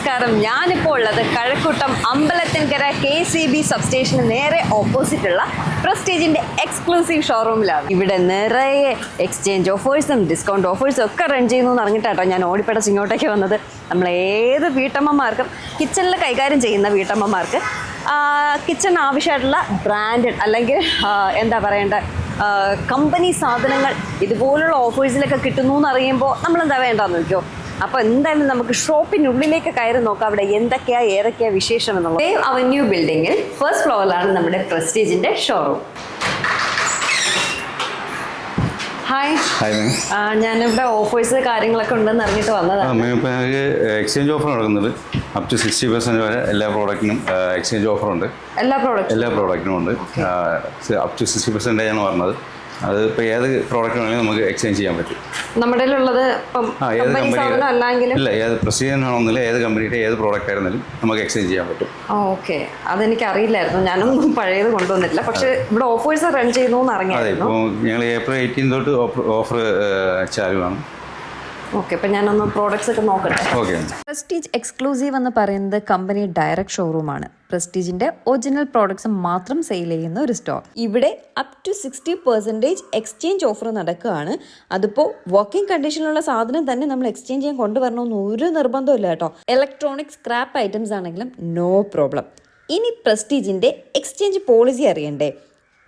നമസ്കാരം. ഞാനിപ്പോൾ ഉള്ളത് Kazhakkoottam Ambalathinkara K C B സബ്സ്റ്റേഷന് നേരെ ഓപ്പോസിറ്റ് ഉള്ള പ്രസ്റ്റീജിന്റെ എക്സ്ക്ലൂസീവ് ഷോറൂമിലാണ്. ഇവിടെ നിറയെ എക്സ്ചേഞ്ച് ഓഫേഴ്സും ഡിസ്കൗണ്ട് ഓഫേഴ്സും ഒക്കെ റൺ ചെയ്യുന്നു അറിഞ്ഞിട്ടാട്ടോ ഞാൻ ഓടിപ്പടച്ച് ഇങ്ങോട്ടേക്ക് വന്നത്. നമ്മൾ ഏത് വീട്ടമ്മമാർക്കും കിച്ചണിൽ കൈകാര്യം ചെയ്യുന്ന വീട്ടമ്മമാർക്ക് കിച്ചൺ ആവശ്യമായിട്ടുള്ള ബ്രാൻഡഡ് അല്ലെങ്കിൽ എന്താ പറയേണ്ട കമ്പനി സാധനങ്ങൾ ഇതുപോലുള്ള ഓഫേഴ്സിലൊക്കെ കിട്ടുന്നു എന്ന് അറിയുമ്പോൾ നമ്മൾ എന്താ വേണ്ടെന്ന് നോക്കിയോ അപ്പോൾ എന്തായാലും നമുക്ക് ഷോപ്പിനുള്ളിലേക്ക് കയറി നോക്കാം. അവിടെ എന്തൊക്കെയാ ഏതൊക്കെയാ വിശേഷം എന്നുള്ളത്. സേവ് അവന്യൂ ബിൽഡിങ്ങിൽ ഫസ്റ്റ് ഫ്ലോറിലാണ് നമ്മുടെ പ്രസ്റ്റീജിന്റെ ഷോറൂം ഹായ് ഞാനിവിടെ ഓഫേഴ്സ് കാര്യങ്ങളൊക്കെ ഉണ്ടെന്ന് അറിഞ്ഞിട്ട് വന്നതാണ് എക്സ്ചേഞ്ച് ഓഫർ നടക്കുന്നുണ്ട്. അപ് ടു സിക്സ്റ്റി പെർസെന്റ് വരെ എല്ലാ പ്രോഡക്റ്റിനും എക്സ്ചേഞ്ച് ഓഫർ ഉണ്ട്. എല്ലാ പ്രോഡക്റ്റും എല്ലാ പ്രോഡക്റ്റിനും ഉണ്ട്. അപ് ടു സിക്സ്റ്റി പെർസെന്റേജാണ് പറഞ്ഞത്. അത് ഇപ്പോൾ ഏത് പ്രോഡക്റ്റ് വേണമെങ്കിലും നമുക്ക് എക്സ്ചേഞ്ച് ചെയ്യാൻ പറ്റും. നമ്മുടെ ഉള്ളത് ആ ഏത് ഇല്ല ഏത് പ്രസിഡന്റ് ആണെന്നില്ല ഏത് കമ്പനിയുടെ ഏത് പ്രോഡക്റ്റ് ആയിരുന്നാലും നമുക്ക് എക്സ്ചേഞ്ച് ചെയ്യാൻ പറ്റും. ഓക്കെ. അതെനിക്ക് അറിയില്ലായിരുന്നു ഞാനൊന്നും പഴയത് കൊണ്ടുവന്നിട്ടില്ല. പക്ഷെ ഇവിടെ ഓഫേഴ്സ് റൺ ചെയ്യുന്നു എന്ന് അതെ അറിഞ്ഞായിരുന്നു. ഇപ്പോൾ ഞങ്ങൾ ഏപ്രിൽ എയ്റ്റീൻ തൊട്ട് ഓഫർ ചാലുവാണ്. ഓക്കെ അപ്പം ഞാനൊന്ന് പ്രോഡക്റ്റ്സ് ഒക്കെ നോക്കട്ടെ. ഓക്കെ. പ്രസ്റ്റീജ് എക്സ്ക്ലൂസീവ് എന്ന് പറയുന്നത് കമ്പനി ഡയറക്റ്റ് ഷോറൂമാണ് പ്രസ്റ്റീജിന്റെ ഒറിജിനൽ പ്രോഡക്ട്സ് മാത്രം സെയിൽ ചെയ്യുന്ന ഒരു സ്റ്റോർ ഇവിടെ up to sixty percentage exchange offer നടക്കുകയാണ്. അതിപ്പോൾ വർക്കിംഗ് കണ്ടീഷനിലുള്ള സാധനം തന്നെ നമ്മൾ എക്സ്ചേഞ്ച് ചെയ്യാൻ കൊണ്ടുവരണമെന്ന് ഒരു നിർബന്ധമില്ല കേട്ടോ. ഇലക്ട്രോണിക് സ്ക്രാപ്പ് ഐറ്റംസ് ആണെങ്കിലും നോ പ്രോബ്ലം ഇനി പ്രസ്റ്റീജിന്റെ എക്സ്ചേഞ്ച് പോളിസി അറിയണ്ടേ?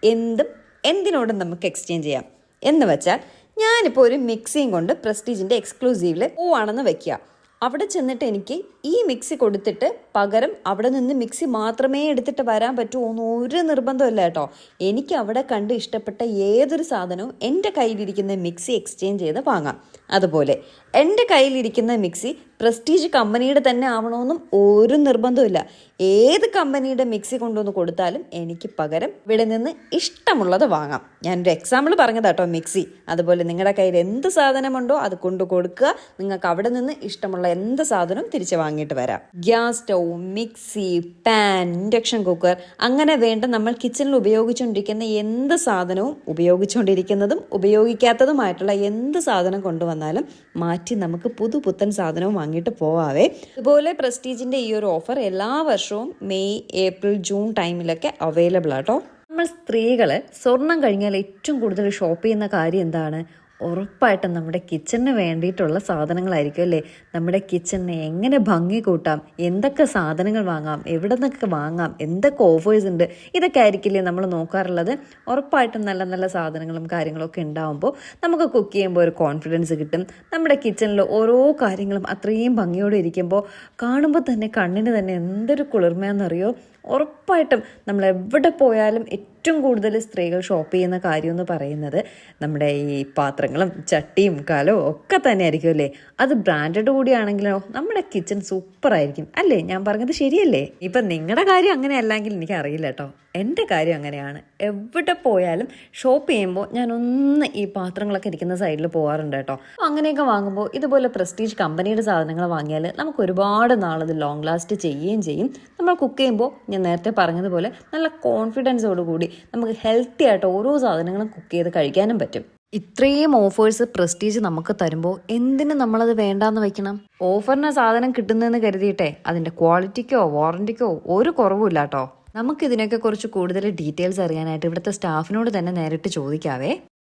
എന്തും എന്തിനോടും നമുക്ക് എക്സ്ചേഞ്ച് ചെയ്യാം. എന്ന് വെച്ചാൽ ഞാനിപ്പോൾ ഒരു മിക്സിയും കൊണ്ട് പ്രസ്റ്റീജിന്റെ എക്സ്ക്ലൂസീവിൽ പോവാണെന്ന് വെക്കുക അവിടെ ചെന്നിട്ട് എനിക്ക് ഈ മിക്സി കൊടുത്തിട്ട് പകരം അവിടെ നിന്ന് മിക്സി മാത്രമേ എടുത്തിട്ട് വരാൻ പറ്റൂ എന്ന് ഒരു നിർബന്ധമില്ല കേട്ടോ. എനിക്ക് അവിടെ കണ്ട് ഇഷ്ടപ്പെട്ട ഏതൊരു സാധനവും എന്റെ കയ്യിലിരിക്കുന്ന മിക്സി എക്സ്ചേഞ്ച് ചെയ്ത് വാങ്ങാം. അതുപോലെ എന്റെ കയ്യിലിരിക്കുന്ന മിക്സി പ്രസ്റ്റീജ് കമ്പനിയുടെ തന്നെ ആവണമെന്നും ഒരു നിർബന്ധമില്ല ഏത് കമ്പനിയുടെ മിക്സി കൊണ്ടുവന്ന് കൊടുത്താലും എനിക്ക് പകരം ഇവിടെ നിന്ന് ഇഷ്ടമുള്ളത് വാങ്ങാം. ഞാനൊരു എക്സാമ്പിൾ പറഞ്ഞതാട്ടോ മിക്സി അതുപോലെ നിങ്ങളുടെ കയ്യിൽ എന്ത് സാധനമുണ്ടോ അത് കൊണ്ടു കൊടുക്കുക. നിങ്ങൾക്ക് അവിടെ നിന്ന് ഇഷ്ടമുള്ള എന്ത് സാധനവും തിരിച്ച് വാങ്ങിയിട്ട് വരാം. Gas stove mixie pan induction cooker അങ്ങനെ വേണ്ട നമ്മൾ കിച്ചണിൽ ഉപയോഗിച്ചുകൊണ്ടിരിക്കുന്ന എന്ത് സാധനവും ഉപയോഗിച്ചുകൊണ്ടിരിക്കുന്നതും ഉപയോഗിക്കാത്തതുമായിട്ടുള്ള എന്ത് സാധനം കൊണ്ടുവന്നാലും മാറ്റി നമുക്ക് പുതുപുത്തൻ സാധനവും വാങ്ങിയിട്ട് പോവാവേ. ഇതുപോലെ പ്രസ്റ്റീജിന്റെ ഈ ഒരു ഓഫർ എല്ലാ വർഷവും മെയ് ഏപ്രിൽ ജൂൺ ടൈമിലൊക്കെ അവൈലബിൾ ആട്ടോ നമ്മൾ സ്ത്രീകൾ സ്വർണം കഴിഞ്ഞാൽ ഏറ്റവും കൂടുതൽ ഷോപ്പ് ചെയ്യുന്ന കാര്യം എന്താണ്? ഉറപ്പായിട്ടും നമ്മുടെ കിച്ചണിന് വേണ്ടിയിട്ടുള്ള സാധനങ്ങളായിരിക്കും അല്ലേ? നമ്മുടെ കിച്ചണിനെ എങ്ങനെ ഭംഗി കൂട്ടാം? എന്തൊക്കെ സാധനങ്ങൾ വാങ്ങാം? എവിടെ നിന്നൊക്കെ വാങ്ങാം? എന്തൊക്കെ ഓഫേഴ്സ് ഉണ്ട്? ഇതൊക്കെ ആയിരിക്കില്ലേ നമ്മൾ നോക്കാറുള്ളത്? ഉറപ്പായിട്ടും നല്ല നല്ല സാധനങ്ങളും കാര്യങ്ങളൊക്കെ ഉണ്ടാകുമ്പോൾ നമുക്ക് കുക്ക് ചെയ്യുമ്പോൾ ഒരു കോൺഫിഡൻസ് കിട്ടും. നമ്മുടെ കിച്ചണിൽ ഓരോ കാര്യങ്ങളും അത്രയും ഭംഗിയോടെ ഇരിക്കുമ്പോൾ കാണുമ്പോൾ തന്നെ കണ്ണിന് തന്നെ എന്തൊരു കുളിർമയാണെന്നറിയോ? ഉറപ്പായിട്ടും നമ്മൾ എവിടെ പോയാലും ഏറ്റവും കൂടുതൽ സ്ത്രീകൾ ഷോപ്പ് ചെയ്യുന്ന കാര്യം എന്ന് പറയുന്നത് നമ്മുടെ ഈ പാത്രങ്ങളും ചട്ടിയും കലവും ഒക്കെ തന്നെ ആയിരിക്കും അല്ലേ? അത് ബ്രാൻഡഡ് കൂടിയാണെങ്കിലോ നമ്മുടെ കിച്ചൺ സൂപ്പർ ആയിരിക്കും. അല്ലേ? ഞാൻ പറഞ്ഞത് ശരിയല്ലേ? ഇപ്പം നിങ്ങളുടെ കാര്യം അങ്ങനെ അല്ലെങ്കിൽ എനിക്ക് അറിയില്ല കേട്ടോ. എന്റെ കാര്യം അങ്ങനെയാണ്. എവിടെ പോയാലും ഷോപ്പ് ചെയ്യുമ്പോൾ ഞാൻ ഒന്ന് ഈ പാത്രങ്ങളൊക്കെ ഇരിക്കുന്ന സൈഡിൽ പോകാറുണ്ട് കേട്ടോ. അങ്ങനെയൊക്കെ വാങ്ങുമ്പോൾ ഇതുപോലെ പ്രസ്റ്റീജ് കമ്പനിയുടെ സാധനങ്ങൾ വാങ്ങിയാൽ നമുക്ക് ഒരുപാട് നാളത് ലോങ് ലാസ്റ്റ് ചെയ്യുകയും ചെയ്യും. നമ്മൾ കുക്ക് ചെയ്യുമ്പോൾ ഞാൻ നേരത്തെ പറഞ്ഞതുപോലെ നല്ല കോൺഫിഡൻസോട് കൂടി നമുക്ക് ഹെൽത്തി ആയിട്ട് ഓരോ സാധനങ്ങളും കുക്ക് ചെയ്ത് കഴിക്കാനും പറ്റും. ഇത്രയും ഓഫേഴ്സ് പ്രസ്റ്റീജ് നമുക്ക് തരുമ്പോൾ എന്തിന് നമ്മളത് വേണ്ടാന്ന് വെക്കണം? ഓഫറിന് സാധനം കിട്ടുന്നതെന്ന് കരുതിയിട്ടെ അതിന്റെ ക്വാളിറ്റിക്കോ വാറണ്ടിക്കോ ഒരു കുറവുമില്ല കേട്ടോ. നമുക്ക് ഇതിനൊക്കെ കുറച്ച് കൂടുതൽ ഡീറ്റെയിൽസ് അറിയാനായിട്ട് ഇവിടുത്തെ സ്റ്റാഫിനോട് തന്നെ നേരിട്ട് ചോദിക്കാവേ.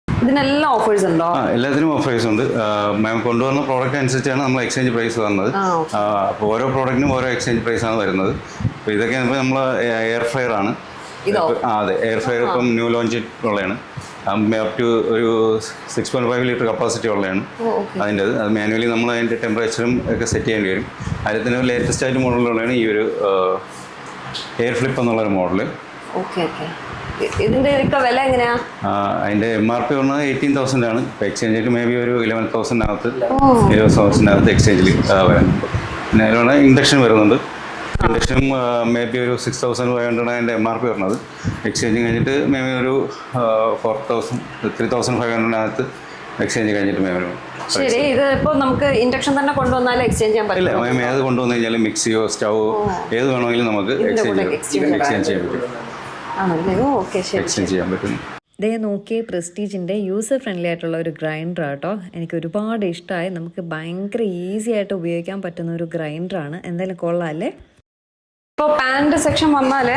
ഇതിനെല്ലാം ഓഫേഴ്സ് ഉണ്ടോ? ആ എല്ലാത്തിനും ഓഫേഴ്സ് ഉണ്ട്. മാം കൊണ്ടുവന്ന പ്രോഡക്റ്റ് അനുസരിച്ചാണ് നമ്മൾ എക്സ്ചേഞ്ച് പ്രൈസ് തന്നത്. അപ്പോൾ ഓരോ പ്രോഡക്റ്റിനും ഓരോ എക്സ്ചേഞ്ച് പ്രൈസ് ആണ് വരുന്നത്. അപ്പോൾ ഇതൊക്കെ ഇപ്പോൾ നമ്മൾ എയർ ഫ്രയർ ആണ്. അതെ. എയർ ഫ്രയർ ഇപ്പം ന്യൂ ലോഞ്ച് ഉള്ളതാണ്. അപ് ടു ഒരു six point five litre capacity ഉള്ളതാണ്. അതിന്റെ അത് മാനുവലി നമ്മൾ അതിന്റെ ടെമ്പറേച്ചറും ഒക്കെ സെറ്റ് ചെയ്യേണ്ടി വരും. അതിൽ തന്നെ ലേറ്റസ്റ്റ് ആയിട്ട് മോഡലുള്ളതാണ് ഈ ഒരു എയർ ഫ്ലിപ്പ് എന്നുള്ളൊരു മോഡൽ ഓക്കെ ഓക്കെ. ഇതിന്റെ ഒക്കെ വില എങ്ങനെയാ? അതിന്റെ എം ആർ പി വന്നത് എയ്റ്റീൻ തൗസൻഡ് ആണ്. എക്സ്ചേഞ്ചിൽ മേ ബി ഒരു ഇലവൻ തൗസൻഡിനകത്ത് ഇരുപത് തൗസൻഡിനകത്ത് എക്സ്ചേഞ്ചിൽ വരുന്നുണ്ട്. പിന്നെ അതിലുള്ള ഇൻഡക്ഷൻ വരുന്നുണ്ട്. ഇൻഡക്ഷൻ മേ ബി ഒരു സിക്സ് തൗസൻഡ് ഫൈവ് ഹൺഡ്രഡ് അതിന്റെ എം ആർ പി വരുന്നത്. എക്സ്ചേഞ്ച് കഴിഞ്ഞിട്ട് മേ ബി ഒരു four thousand three thousand five ഹൺഡ്രഡിനകത്ത് exchange കഴിഞ്ഞിട്ട് മേ വരും. ശരി ഇത് ഇപ്പൊ നമുക്ക് ഇൻഡക്ഷൻ തന്നെ കൊണ്ടുവന്നാലും എക്സ്ചേഞ്ച് ചെയ്യാൻ ഇല്ല പറ്റില്ല മാം ഏത് കൊണ്ടുവന്നു കഴിഞ്ഞാലും മിക്സിയോ സ്റ്റവോ ഏത് വേണമെങ്കിലും നമുക്ക് എക്സ്ചേഞ്ച് exchange എക്സ്ചേഞ്ച് ചെയ്യാൻ പറ്റും. ആണല്ലേ? ഓക്കെ ശരി എക്സ്ചേഞ്ച് ചെയ്യാൻ പറ്റും. ദേ നോക്കിയേ പ്രസ്റ്റീജിന്റെ യൂസർ ഫ്രണ്ട്ലി ആയിട്ടുള്ള ഒരു ഗ്രൈൻഡർ ആട്ടോ. എനിക്ക് ഒരുപാട് ഇഷ്ടമായി നമുക്ക് ഭയങ്കര ഈസി ആയിട്ട് ഉപയോഗിക്കാൻ പറ്റുന്ന ഒരു ഗ്രൈൻഡറാണ് എന്തായാലും കൊള്ളാം അല്ലേ? ഇപ്പോൾ പാന്റ് സെക്ഷൻ വന്നാൽ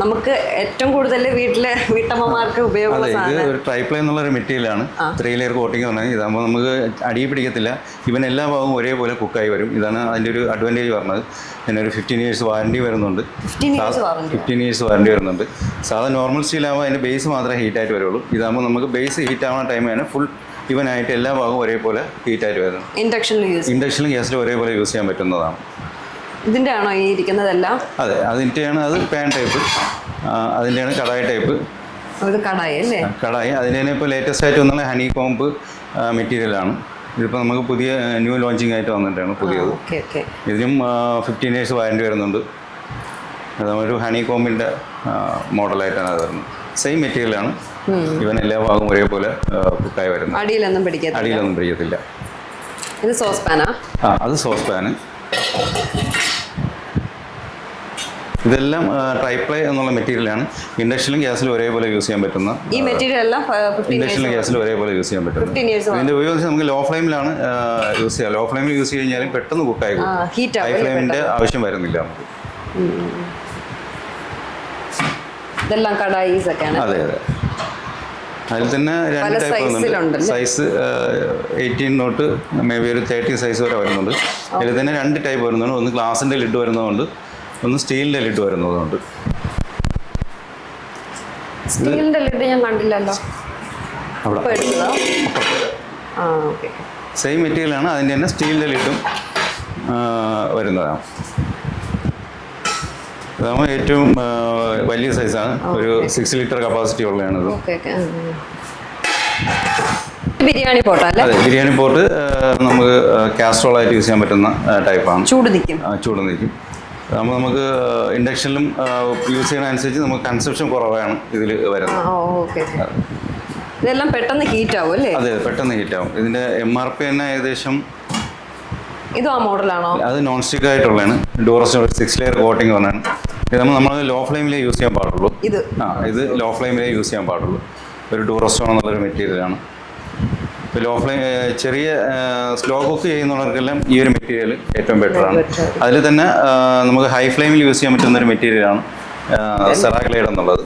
നമുക്ക് ഏറ്റവും കൂടുതൽ വീട്ടിലെ വീട്ടമ്മമാർക്ക് ഉപയോഗമുള്ള ഒരു ട്രൈപ്ലൈ എന്നുള്ള ഒരു മെറ്റീരിയലാണ് ത്രീ ലെയർ കോട്ടിംഗ് പറഞ്ഞാൽ ഇതാകുമ്പോൾ നമുക്ക് അടിയിൽ പിടിക്കത്തില്ല. ഇവൻ എല്ലാ ഭാഗവും ഒരേപോലെ കുക്കായി വരും. ഇതാണ് അതിന്റെ ഒരു അഡ്വാന്റേജ് പറഞ്ഞത്. പിന്നെ ഒരു ഫിഫ്റ്റീൻ ഇയേഴ്സ് വാറണ്ടി വരുന്നുണ്ട്. 15 years warranty. Fifteen years warranty വരുന്നുണ്ട്. സാധാരണ നോർമൽ സ്റ്റീലാകുമ്പോൾ അതിന്റെ ബേസ് മാത്രമേ ഹീറ്റ് ആയിട്ട് വരുള്ളൂ. ഇതാകുമ്പോൾ നമുക്ക് ബേസ് ഹീറ്റ് ആവുന്ന ടൈം തന്നെ ഫുൾ ഇവനായിട്ട് എല്ലാ ഭാഗവും ഒരേപോലെ ഹീറ്റ് ആയിട്ട് വരുന്നത്. ഇൻഡക്ഷനിൽ യൂസ് ഇൻഡക്ഷനിലും ഗ്യാസിലും ഒരേപോലെ യൂസ് ചെയ്യാൻ പറ്റുന്നതാണ്. ഇതിന്റെ ആണോ ഈ ഇരിക്കുന്നതെല്ലാം അതെ അതിന്റെയാണ് അത് പാൻ ടൈപ്പ് അതിന്റെയാണ് കടായി ടൈപ്പ് അത് കടായി അല്ലേ? കടായി. അതിന്റെ ഇപ്പോൾ ലേറ്റസ്റ്റ് ആയിട്ട് വന്നുള്ള ഹണി കോമ്പ് മെറ്റീരിയലാണ് ഇതിപ്പോൾ നമുക്ക് പുതിയ ന്യൂ ലോഞ്ചിങ് ആയിട്ട് വന്നിട്ടാണ് പുതിയത്. ഓക്കേ ഓക്കേ ഇതിനും ഫിഫ്റ്റീൻ ഇയേഴ്സ് വാറണ്ടി വരുന്നുണ്ട്. അതൊരു ഒരു ഹണി കോമ്പിന്റെ മോഡലായിട്ടാണ് അത് വരുന്നത്. സെയിം മെറ്റീരിയലാണ് ഇവൻ എല്ലാ ഭാഗവും ഒരേപോലെ കുക്കായി വരുന്നത് അടിയിലൊന്നും പിടിക്കത്തില്ല. അടിയിലൊന്നും പിടിക്കത്തില്ല. ഇത് സോസ് പാനാ ആ അത് സോസ് പാന് ഇതെല്ലാം ട്രൈപ്ലൈ എന്നുള്ള മെറ്റീരിയലാണ് ഇൻഡക്ഷനിലും ഗ്യാസിലും ഒരേപോലെ യൂസ് ചെയ്യാൻ പറ്റുന്ന ഈ മെറ്റീരിയൽ എല്ലാം ഇൻഡക്ഷനിലും ഗ്യാസിലും ഒരേപോലെ യൂസ് ചെയ്യാൻ പറ്റും 15 years ഇതിന്റെ ഉപയോഗം നമുക്ക് ലോ ഫ്ലെയിമിലാണ് യൂസ് ചെയ്യുക ലോ ഫ്ലെയിമിൽ യൂസ് കഴിഞ്ഞാലും പെട്ടെന്ന് കുക്കായി ഹൈ ഫ്ലെയിമിന്റെ ആവശ്യം വരുന്നില്ല നമുക്ക്. ഇതെല്ലാം കടായിസ് ഒക്കെയാണ് അതെ അതെ. അതിൽ തന്നെ രണ്ട് ടൈപ്പ് വരുന്നുണ്ട്? സൈസ് എയ്റ്റീൻ തൊട്ട് മേ ബി ഒരു തേർട്ടി സൈസ് വരെ വരുന്നുണ്ട്. അതിൽ തന്നെ രണ്ട് ടൈപ്പ് വരുന്നുണ്ട്. ഒന്ന് ഗ്ലാസിന്റെ ലിഡ് വരുന്നതുകൊണ്ട് ഒന്ന് സ്റ്റീലിന്റെ ലിഡ് വരുന്നതുകൊണ്ട് സെയിം ലിഡ് ഞാൻ കണ്ടില്ലല്ലോ. സെയിം മെറ്റീരിയലാണ് അതിന്റെ തന്നെ സ്റ്റീലിന്റെ ലിഡും വരുന്നതാണ്. ഇതാകുമ്പോൾ ഏറ്റവും വലിയ സൈസാണ് ഒരു സിക്സ് ലിറ്റർ കപ്പാസിറ്റി ഉള്ളതാണ് ബിരിയാണി പോട്ട് അല്ലേ? അതെ ബിരിയാണി പോട്ട് നമുക്ക് കാസ്ട്രോൾ ആയിട്ട് യൂസ് ചെയ്യാൻ പറ്റുന്ന ടൈപ്പാണ് ചൂട് നിൽക്കും ചൂട് നിൽക്കും അതാകുമ്പോൾ നമുക്ക് ഇൻഡക്ഷനിലും യൂസ് ചെയ്യണ അനുസരിച്ച് നമുക്ക് കൺസപ്ഷൻ കുറവാണ് ഇതിൽ വരുന്നത്. ഇതെല്ലാം പെട്ടെന്ന് ഹീറ്റ് ആവും അല്ലേ? അതെ പെട്ടെന്ന് ഹീറ്റ് ആവും ഇതിന്റെ എം ആർ പി തന്നെ ഏകദേശം ഇതും ആ മോഡലാണോ? അത് നോൺ സ്റ്റിക്ക് ആയിട്ടുള്ളതാണ് ഡോറസ് സിക്സ് ലെയർ കോട്ടിംഗ് വന്നാണ്. ഇത് നമ്മൾ നമ്മൾ ലോ ഫ്ലെയിമിലേ യൂസ് ചെയ്യാൻ പാടുള്ളൂ. ഇത്. ആ ഇത് ലോ ഫ്ലെയിമിലേ യൂസ് ചെയ്യാൻ പാടുള്ളൂ. ഒരു ഡൂറസ്റ്റോൺ എന്നുള്ളൊരു മെറ്റീരിയലാണ് ഇപ്പോൾ ലോ ഫ്ലെയിം ചെറിയ സ്ലോ കുക്ക് ചെയ്യുന്നവർക്കെല്ലാം ഈ ഒരു മെറ്റീരിയൽ ഏറ്റവും ബെറ്ററാണ്. അതിൽ തന്നെ നമുക്ക് ഹൈ ഫ്ലെയിമിൽ യൂസ് ചെയ്യാൻ പറ്റുന്ന ഒരു മെറ്റീരിയലാണ് സെറാഗ്ലൈഡ് എന്നുള്ളത്.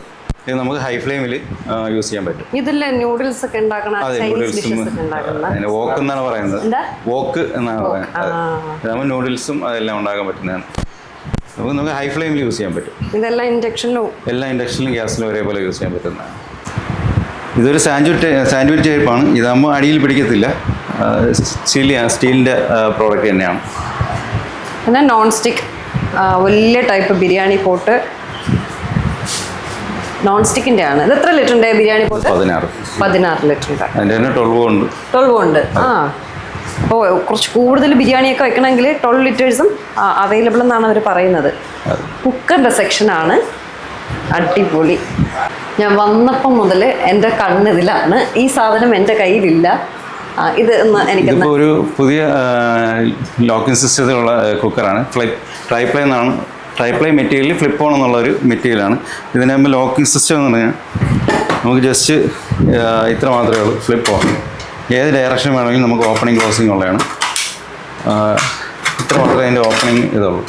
ഇത് നമുക്ക് ഹൈ ഫ്ലെയിമിൽ യൂസ് ചെയ്യാൻ പറ്റും. ഇതിലെ നൂഡിൽസ് ഒക്കെ ഉണ്ടാക്കണ അതെ നൂഡിൽസും വോക്ക് എന്നാണ് പറയുന്നത്. വോക്ക് എന്നാണ് പറയുന്നത്. നമ്മൾ നൂഡിൽസും അതെല്ലാം ഉണ്ടാക്കാൻ പറ്റുന്നതാണ്. അപ്പോൾ നമുക്ക് ഹൈ ഫ്ലെയിമിൽ യൂസ് ചെയ്യാൻ പറ്റും. ഇതെല്ലാം ഇൻഡക്ഷനിലും എല്ലാ ഇൻഡക്ഷനിലും ഗ്യാസിലും ഒരേപോലെ യൂസ് ചെയ്യാൻ പറ്റുന്നതാണ്. ഇതൊരു സാൻഡ്വിച്ച് സാൻഡ്വിച്ച് ടൈപ്പാണ്. ഇതാകുമ്പോൾ അടിയിൽ പിടിക്കത്തില്ല. സ്റ്റീൽ സ്റ്റീലിന്റെ പ്രോഡക്റ്റ് തന്നെയാണ്. പിന്നെ നോൺ സ്റ്റിക്ക് വലിയ ടൈപ്പ് ബിരിയാണി പോട്ട്. നോൺ സ്റ്റിക്കിന്റെ ആണ് ഇത് എത്ര ലിറ്റർ ഉണ്ട് ബിരിയാണി പോട്ട്? പതിനാറ്. പതിനാറ് ലിറ്റർ അതിന്റെ തന്നെ ട്വൽവ് ഉണ്ട്. ട്വൽവ് ഉണ്ട്. ആ. അപ്പോൾ കുറച്ച് കൂടുതൽ ബിരിയാണിയൊക്കെ വെക്കണമെങ്കിൽ ട്വൽവ് ലിറ്റേഴ്സും അവൈലബിൾ എന്നാണ് അവർ പറയുന്നത്. അതെ. കുക്കറിന്റെ സെക്ഷനാണ് അടിപൊളി. ഞാൻ വന്നപ്പം മുതൽ എന്റെ കണ്ണിതിലാണ്. ഈ സാധനം എന്റെ കയ്യിലില്ല. ഇത് എനിക്ക് ഒരു പുതിയ ലോക്കിംഗ് സിസ്റ്റത്തിലുള്ള കുക്കറാണ്. ഫ്ലിപ്പ് ട്രൈപ്ലൈ എന്നാണ്. ട്രൈപ്ലൈ മെറ്റീരിയൽ ഫ്ലിപ്പ് ഓൺ എന്നുള്ള ഒരു മെറ്റീരിയലാണ്. ഇതിനാകുമ്പോൾ ലോക്കിംഗ് സിസ്റ്റം എന്ന് പറഞ്ഞാൽ നമുക്ക് ജസ്റ്റ് ഇത്ര മാത്രമേ ഉള്ളൂ. Flip on. ഏത് ഡയറക്ഷൻ വേണമെങ്കിലും നമുക്ക് ഓപ്പണിംഗ് ക്ലോസിംഗ് ഉള്ളതാണ്. ഇത്ര മാത്രമേ അതിന്റെ ഓപ്പണിംഗ് ഇതുള്ളൂ.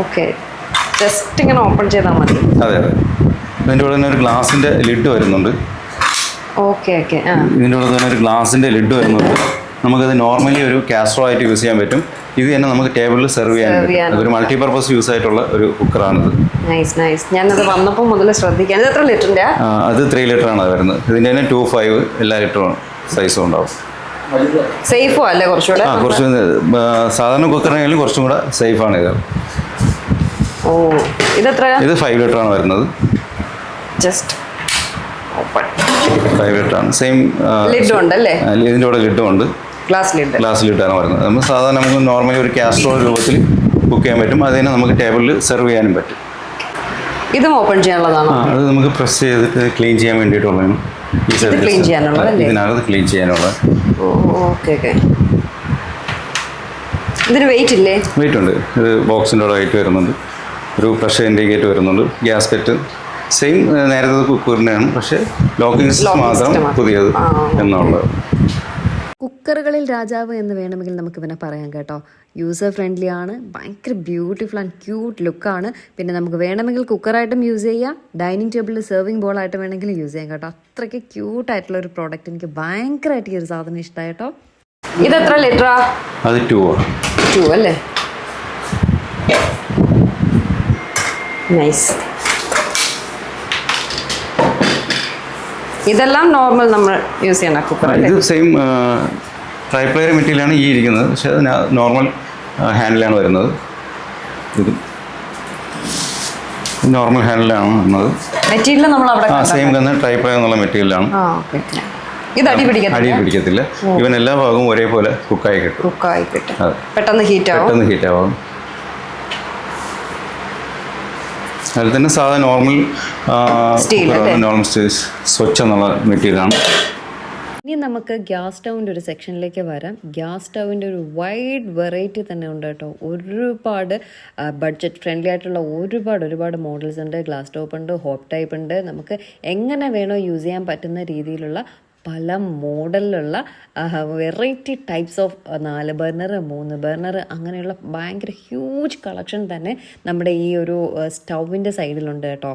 ഓക്കെ ജസ്റ്റ് ഇങ്ങനെ ഓപ്പൺ ചെയ്താൽ മതി. അതെ അതെ. ഇതിന്റെ കൂടെ തന്നെ ഒരു ഗ്ലാസിന്റെ ലിഡ് വരുന്നുണ്ട്. ഓക്കെ ഓക്കെ ആ. ഇതിന്റെ കൂടെ തന്നെ ഒരു ഗ്ലാസിന്റെ ലിഡ് വരുന്നുണ്ട്. നമുക്കത് നോർമലി ഒരു കാസ്ട്രോ ആയിട്ട് യൂസ് ചെയ്യാൻ പറ്റും. ഇത് തന്നെ നമുക്ക് ടേബിളിൽ സെർവ് ചെയ്യാൻ പറ്റും. ഒരു മൾട്ടി മൾട്ടിപർപ്പസ് യൂസ് ആയിട്ടുള്ള ഒരു കുക്കറാണിത് നൈസ് നൈസ് ഞാനത് വന്നപ്പോൾ മുതൽ ശ്രദ്ധിക്കാൻ ഇത് എത്ര ലിറ്ററിന്റെ അത് ത്രീ ലിറ്റർ ആണ് വരുന്നത്. ഇതിന്റെ തന്നെ ടു ഫൈവ് എല്ലാ ലിറ്ററും സൈസും ഉണ്ടാവും. സേഫും അല്ലേ കുറച്ചുകൂടെ? ആ കുറച്ച് സാധാരണ കുക്കറിനെങ്കിലും കുറച്ചും കൂടെ സേഫാണ് ഇത്. ഓ ഇതെത്ര ഇത് ഫൈവ് ലിറ്റർ ആണ് വരുന്നത്. ജസ്റ്റ് ഫൈവ് ലിറ്റർ ആണ്. സെയിം ലിഡും ഉണ്ടല്ലേ ഇതിന്റെ കൂടെ ലിഡും ഉണ്ട്. ഗ്ലാസ് ലിഡ് ഗ്ലാസ് ലിഡാണ് വരുന്നത്. നമ്മൾ സാധാരണ നമുക്ക് നോർമലി ഒരു കാസ്ട്രോ രൂപത്തിൽ കുക്ക് ചെയ്യാൻ പറ്റും. അതിനെ നമുക്ക് ടേബിളിൽ സെർവ് ചെയ്യാനും പറ്റും. ഇതും ഓപ്പൺ ചെയ്യാനുള്ളതാണ്? അത് നമുക്ക് പ്രസ് ചെയ്തിട്ട് ക്ലീൻ ചെയ്യാൻ വേണ്ടിയിട്ടുള്ളതാണ്. clean just- ഇതിനകത്ത് ക്ലീൻ ചെയ്യാനുള്ള ഓ ഓക്കെ ഓക്കെ. ഇതിന് വെയിറ്റ് ഇല്ലേ? വെയിറ്റ് ഉണ്ട്. ഇത് ബോക്സിന്റെ കൂടെ വെയിറ്റ് വരുന്നുണ്ട്. ഒരു പ്രഷർ ഇൻഡിക്കേറ്റ് വരുന്നുണ്ട്. ഗ്യാസ്കറ്റ് സെയിം നേരത്തെ കുക്കറിന്റെയാണ് പക്ഷേ ലോക്കിംഗ് സിസ്റ്റം Locking മാത്രം. പുതിയത് എന്നുള്ളത്. കുക്കറുകളിൽ രാജാവ് എന്ന് വേണമെങ്കിൽ നമുക്ക് ഇവനെ പറയാം കേട്ടോ. യൂസർ ഫ്രണ്ട്ലി ആണ്. ഭയങ്കര ബ്യൂട്ടിഫുൾ ആൻഡ് ക്യൂട്ട് ലുക്കാണ് പിന്നെ നമുക്ക് വേണമെങ്കിൽ കുക്കറായിട്ടും യൂസ് ചെയ്യാം. ഡൈനിങ് ടേബിളിൽ സെർവിങ് ബോളായിട്ട് വേണമെങ്കിൽ യൂസ് ചെയ്യാം കേട്ടോ. അത്രയ്ക്ക് ക്യൂട്ടായിട്ടുള്ള ഒരു പ്രോഡക്റ്റ് എനിക്ക് ഭയങ്കരമായിട്ട് ഈ ഒരു സാധനം ഇഷ്ടമായി കേട്ടോ. ഇത് എത്ര ലിറ്ററാ? അത് ടു ടു അല്ലേ? നൈസ് ഇതെല്ലാം നോർമൽ നമ്മൾ യൂസ് ചെയ്യണ കുക്കർ ഇത് സെയിം ട്രൈപ്ലയർ മെറ്റീരിയലാണ് ഈ ഇരിക്കുന്നത്. പക്ഷേ അത് നോർമൽ ഹാൻഡിലാണ് വരുന്നത്. ഇത് നോർമൽ ഹാൻഡിലാണ് വരുന്നത്. മെറ്റീരിയൽ നമ്മൾ അവിടെ ആ സെയിം തന്നെ ട്രൈപ്ലെയർ എന്നുള്ള മെറ്റീരിയലാണ് ഇത് അടി പിടിക്കാൻ അടി പിടിക്കത്തില്ല. ഇവൻ എല്ലാ ഭാഗവും ഒരേപോലെ കുക്കായി കിട്ടും. കുക്കായി കിട്ടും. പെട്ടെന്ന് ഹീറ്റ് ആവും. പെട്ടെന്ന് ഹീറ്റ് ആവും. അതിൽ തന്നെ സാധാ നോർമൽ നോർമൽ സ്റ്റേജ് സ്വച്ഛ എന്നുള്ള മെറ്റീരിയലാണ് ഇനി നമുക്ക് ഗ്യാസ് സ്റ്റൗവിന്റെ ഒരു സെക്ഷനിലേക്ക് വരാം. ഗ്യാസ് സ്റ്റൗവിന്റെ ഒരു വൈഡ് വെറൈറ്റി തന്നെ ഉണ്ട് കേട്ടോ. ഒരുപാട് ബഡ്ജറ്റ് ഫ്രണ്ട്ലി ആയിട്ടുള്ള ഒരുപാട് ഒരുപാട് മോഡൽസ് ഉണ്ട്. ഗ്ലാസ് ടോപ്പ് ഉണ്ട് ഹോപ്പ് ടൈപ്പ് ഉണ്ട്. നമുക്ക് എങ്ങനെ വേണോ യൂസ് ചെയ്യാൻ പറ്റുന്ന രീതിയിലുള്ള പല മോഡലിലുള്ള വെറൈറ്റി ടൈപ്സ് ഓഫ് നാല് ബർണർ മൂന്ന് ബർണർ അങ്ങനെയുള്ള ഭയങ്കര ഹ്യൂജ് കളക്ഷൻ തന്നെ നമ്മുടെ ഈ ഒരു സ്റ്റൗവിന്റെ സൈഡിലുണ്ട് കേട്ടോ.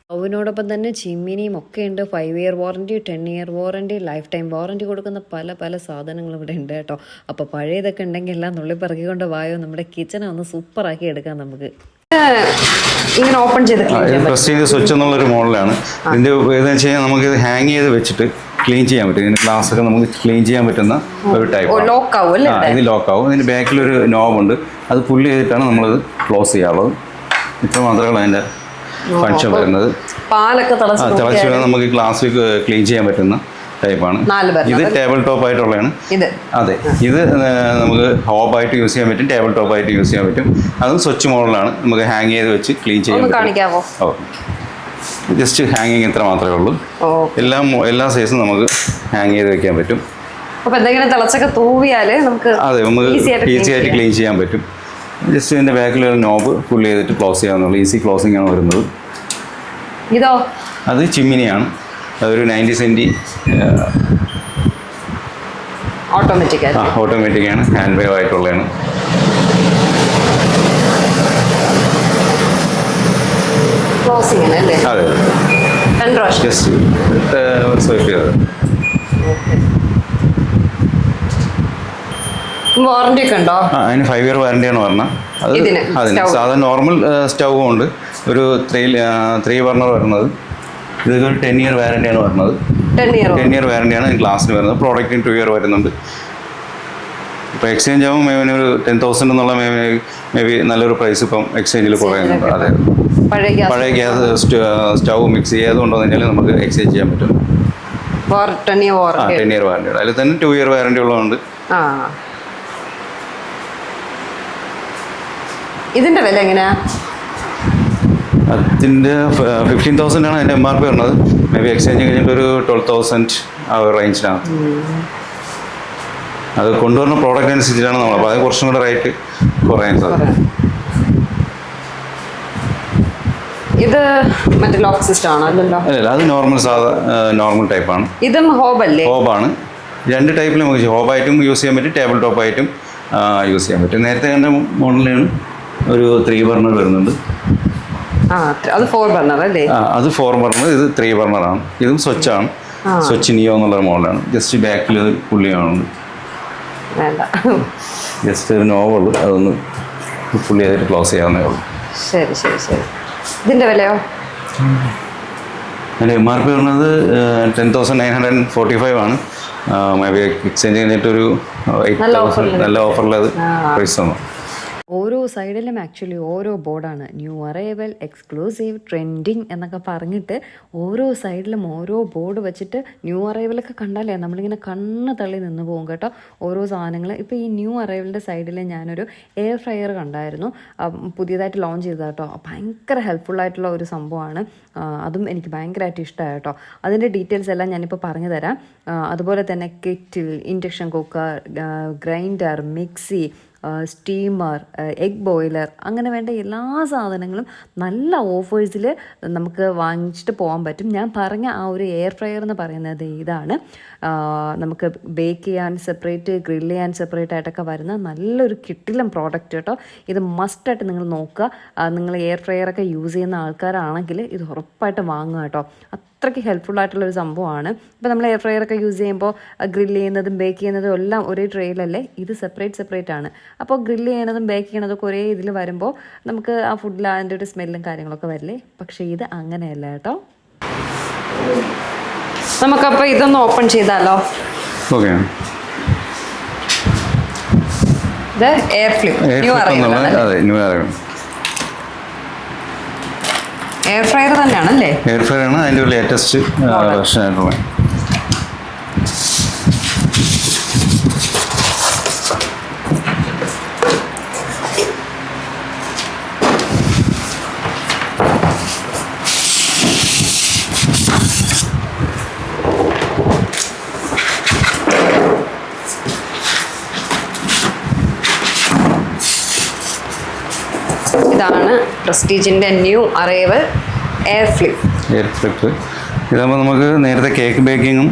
സ്റ്റൗവിനോടൊപ്പം തന്നെ ചിമ്മിനിയും ഒക്കെ ഉണ്ട്. Five year warranty ten year warranty life time warranty കൊടുക്കുന്ന പല പല സാധനങ്ങളും ഇവിടെ ഉണ്ട് കേട്ടോ. അപ്പോൾ പഴയതൊക്കെ ഉണ്ടെങ്കിൽ എല്ലാം നുള്ളി പറക്കിക്കൊണ്ട് വായോ നമ്മുടെ കിച്ചനെ ഒന്ന് സൂപ്പറാക്കി എടുക്കാം നമുക്ക്. ഇങ്ങനെ ഓപ്പൺ ചെയ്ത് പ്രസ് ചെയ്ത് സ്വിച്ച്. എന്നുള്ളൊരു മോഡലാണ് ഇതിന്റെ ഏതെന്ന് വെച്ച് കഴിഞ്ഞാൽ നമുക്ക് ഇത് ഹാങ് ചെയ്ത് വെച്ചിട്ട് ക്ലീൻ ചെയ്യാൻ പറ്റും. ഇതിന് ഗ്ലാസ് ഒക്കെ നമുക്ക് ക്ലീൻ ചെയ്യാൻ പറ്റുന്ന ഒരു ടൈപ്പ് ലോക്ക് ആവും അല്ലേ? ആ ഇത് ലോക്ക് ആവും. ഇതിന് ബാക്കിലൊരു നോബുണ്ട് അത് പുള്ളി ചെയ്തിട്ടാണ് നമ്മളത് ക്ലോസ് ചെയ്യാറുള്ളത് ഇത്ര മാത്രമേ അതിന്റെ ഫങ്ഷൻ വരുന്നത്. പാലൊക്കെ തിളച്ച് നമുക്ക് ഗ്ലാസ് ക്ലീൻ ചെയ്യാൻ പറ്റുന്ന ടൈപ്പാണ്. ഇത് ടേബിൾ ടോപ്പ് ആയിട്ടുള്ളതാണ്. അതെ. ഇത് നമുക്ക് ഹോബായിട്ട് യൂസ് ചെയ്യാൻ പറ്റും ടേബിൾ ടോപ്പ് ആയിട്ട് യൂസ് ചെയ്യാൻ പറ്റും. അതും സ്വച്ച് മോഡലാണ് നമുക്ക് ഹാങ് ചെയ്ത് വെച്ച് ക്ലീൻ ചെയ്യാൻ പറ്റും. ഓ. ജസ്റ്റ് ഹാങ്ങിങ് ഇത്ര മാത്രമേ ഉള്ളൂ. എല്ലാ എല്ലാം സൈസും നമുക്ക് ഹാങ് ചെയ്ത് വെക്കാൻ പറ്റും. അപ്പോൾ എന്തെങ്കിലും തിളച്ചൊക്കെ തൂവിയാൽ നമുക്ക് അതെ നമുക്ക് ഈസി ആയിട്ട് ക്ലീൻ ചെയ്യാൻ പറ്റും. ജസ്റ്റ് ഇതിന്റെ ബാക്കിലൊരു നോബ് ഫുൾ ചെയ്തിട്ട് ക്ലോസ് ചെയ്യാവുന്നുള്ളൂ ഈസി ക്ലോസിങ് ആണ് വരുന്നത്. ഇതോ? അത് ചിമ്മിനിയാണ്. അതൊരു നയന്റി സെന്റി ഓട്ടോമാറ്റിക് ആ ഓട്ടോമാറ്റിക് ആണ്. ഹാൻഡ് വേവ് ആയിട്ടുള്ളതാണ്. ക്ലോസിങ് അല്ലേ അതെ. രണ്ട് പ്രാവശ്യം. ജസ്റ്റ് സ്വൈപ്പ് ചെയ്തത് വാറണ്ടി ഒക്കെ ഉണ്ടോ? അതിന് ഫൈവ് ഇയർ വാറണ്ടിയാണ് പറഞ്ഞത്. അത് അതിന് സാധാരണ നോർമൽ സ്റ്റൗവും ഉണ്ട്. ഒരു ത്രീ ത്രീ ബർണർ വരുന്നത്. ഇത് ഒരു ടെൻ ഇയർ വാറണ്ടിയാണ് വരുന്നത് ടെൻ ഇയർ ടെൻ ഇയർ വാറണ്ടിയാണ് ഗ്ലാസ്സിന് വരുന്നത്. പ്രോഡക്റ്റിന് ടു ഇയർ വരുന്നുണ്ട്. ഇപ്പോൾ എക്സ്ചേഞ്ച് ആകുമ്പോൾ മേവിന് ഒരു ടെൻ തൗസൻഡ് എന്നുള്ള മേ ബി നല്ലൊരു പ്രൈസ് ഇപ്പം എക്സ്ചേഞ്ചിൽ കുറയുന്നുണ്ട് അതെ. പഴയ ഗ്യാസ് സ്റ്റൗ മിക്സ് ചെയ്യാതെ എന്ന് വെച്ചാൽ നമുക്ക് എക്സ്ചേഞ്ച് ചെയ്യാൻ പറ്റും. ടെൻ ഇയർ വാറണ്ടി അതിൽ തന്നെ ടു ഇയർ വാറണ്ടി ഉള്ളതുകൊണ്ട്. ഇതിന്റെ വില എങ്ങനെയാ? അതിന്റെ ഫിഫ്റ്റീൻ തൗസൻഡ് ആണ് അതിന്റെ എം ആർ പി വരുന്നത് മേ ബി എക്സ്ചേഞ്ച് കഴിഞ്ഞിട്ട് ഒരു ട്വൽവ് തൗസൻഡ് ആ ഒരു റേഞ്ചിലാണ് അത് കൊണ്ടുവരുന്ന പ്രോഡക്റ്റ് അനുസരിച്ചിട്ടാണ് നമ്മൾ അപ്പോൾ അത് കുറച്ചും കൂടെ റേറ്റ് കുറയാൻ സാധിക്കും ഇത് മറ്റേ ലോക്ക് സിസ്റ്റം ആണോ? അല്ലല്ലോ അല്ലല്ല അത് നോർമൽ സാധാ നോർമൽ ടൈപ്പാണ് ഇതും ഹോബ് ഹോബാണ് രണ്ട് ടൈപ്പിൽ നമുക്ക്. ഹോബായിട്ടും യൂസ് ചെയ്യാൻ പറ്റും ടേബിൾ ടോപ്പ് ആയിട്ടും യൂസ് ചെയ്യാൻ പറ്റും. നേരത്തെ കണ്ട മോഡലാണ് ഒരു ത്രീ ബർണർ വരുന്നുണ്ട്. അത് ഫോർ ബർണർ അല്ലേ? അത് ഫോർ ബർണർ ഇത് ത്രീ ബർണറാണ് ഇതും സ്വച്ചാണ് സ്വച്ച് നിയോ എന്നുള്ള മോഡലാണ് ജസ്റ്റ് ബാക്കിൽ പുള്ളിയാണ് വേണ്ട. ജസ്റ്റ് ഒരു നോവുള്ളൂ അതൊന്ന് പുള്ളി ചെയ്തിട്ട് ക്ലോസ് ചെയ്യാവുന്നേ ഉള്ളൂ. ശരി ശരി ശരി. ഇതിന്റെ വിലയോ? അതിന്റെ എം ആർ പി പറഞ്ഞത് ten thousand nine hundred forty five ആണ്. മേ ബി എക്സ്ചേഞ്ച് കഴിഞ്ഞിട്ടൊരു എയ്റ്റ് തൗസൻഡ് നല്ല ഓഫറിൽ അത് പ്രൈസ് തന്നു ഓരോ സൈഡിലും ആക്ച്വലി ഓരോ ബോർഡാണ്. ന്യൂ അറൈവൽ എക്സ്ക്ലൂസീവ് ട്രെൻഡിങ് എന്നൊക്കെ പറഞ്ഞിട്ട് ഓരോ സൈഡിലും ഓരോ ബോർഡ് വെച്ചിട്ട് ന്യൂ അറൈവലൊക്കെ കണ്ടാലേ നമ്മളിങ്ങനെ കണ്ണ് തള്ളി നിന്ന് പോകും കേട്ടോ. ഓരോ സാധനങ്ങൾ ഇപ്പോൾ ഈ ന്യൂ അറൈവലിന്റെ സൈഡിൽ ഞാനൊരു എയർ ഫ്രയർ കണ്ടായിരുന്നു. പുതിയതായിട്ട് ലോഞ്ച് ചെയ്തത് കേട്ടോ. ഭയങ്കര ഹെൽപ്ഫുള്ളായിട്ടുള്ള ഒരു സംഭവമാണ്. അതും എനിക്ക് ഭയങ്കരമായിട്ട് ഇഷ്ടമായി കേട്ടോ. അതിന്റെ ഡീറ്റെയിൽസ് എല്ലാം ഞാനിപ്പോൾ പറഞ്ഞു തരാം. അതുപോലെ തന്നെ kettle induction cooker grinder mixie steamer egg boiler അങ്ങനെ വേണ്ട എല്ലാ സാധനങ്ങളും നല്ല ഓഫേഴ്സിൽ നമുക്ക് വാങ്ങിച്ചിട്ട് പോകാൻ പറ്റും. ഞാൻ പറഞ്ഞ ആ ഒരു എയർ ഫ്രയർ എന്ന് പറയുന്നത് ഇതാണ്. നമുക്ക് ബേക്ക് ചെയ്യാൻ സെപ്പറേറ്റ് ഗ്രിൽ ചെയ്യാൻ സെപ്പറേറ്റ് ആയിട്ടൊക്കെ വരുന്ന നല്ലൊരു കിട്ടിലം പ്രോഡക്റ്റ് കേട്ടോ. ഇത് മസ്റ്റായിട്ട് നിങ്ങൾ നോക്കുക. നിങ്ങൾ എയർ ഫ്രയറൊക്കെ യൂസ് ചെയ്യുന്ന ആൾക്കാരാണെങ്കിൽ ഇത് ഉറപ്പായിട്ട് വാങ്ങുക കേട്ടോ. അത്രയ്ക്ക് ഹെൽപ്ഫുൾ ആയിട്ടുള്ള ഒരു സംഭവമാണ്. ഇപ്പോൾ നമ്മൾ എയർ ഫ്രയർ ഒക്കെ യൂസ് ചെയ്യുമ്പോൾ ഗ്രില്ല് ചെയ്യുന്നതും ബേക്ക് ചെയ്യുന്നതും എല്ലാം ഒരേ ട്രെയിലല്ലേ ഇത് സെപ്പറേറ്റ് സെപ്പറേറ്റ് ആണ്. അപ്പോൾ ഗ്രില്ല് ചെയ്യുന്നതും ബേക്ക് ചെയ്യണതൊക്കെ ഒരേ ഇതിൽ വരുമ്പോൾ നമുക്ക് ആ ഫുഡിൽ അതിന്റെ ഒരു സ്മെല്ലും കാര്യങ്ങളൊക്കെ വരില്ലേ? പക്ഷേ ഇത് അങ്ങനെയല്ല കേട്ടോ. നമുക്കപ്പോൾ ഇതൊന്ന് ഓപ്പൺ ചെയ്താലോ? ഓക്കെ ഇത് എയർ ഫ്ലിപ്പ് ന്യൂ അറിയാം എയർ ഫ്രയർ തന്നെയാണ് അല്ലേ എയർ ഫ്രയർ ആണ് അതിന്റെ ഒരു ലേറ്റസ്റ്റ് വെർഷൻ ആയിട്ടുള്ളത് ഇതാണ് പ്രസ്റ്റീജിന്റെ new arrival air flip. Air flip. ഇതാകുമ്പോൾ നമുക്ക് നേരത്തെ കേക്ക് ബേക്കിങ്ങും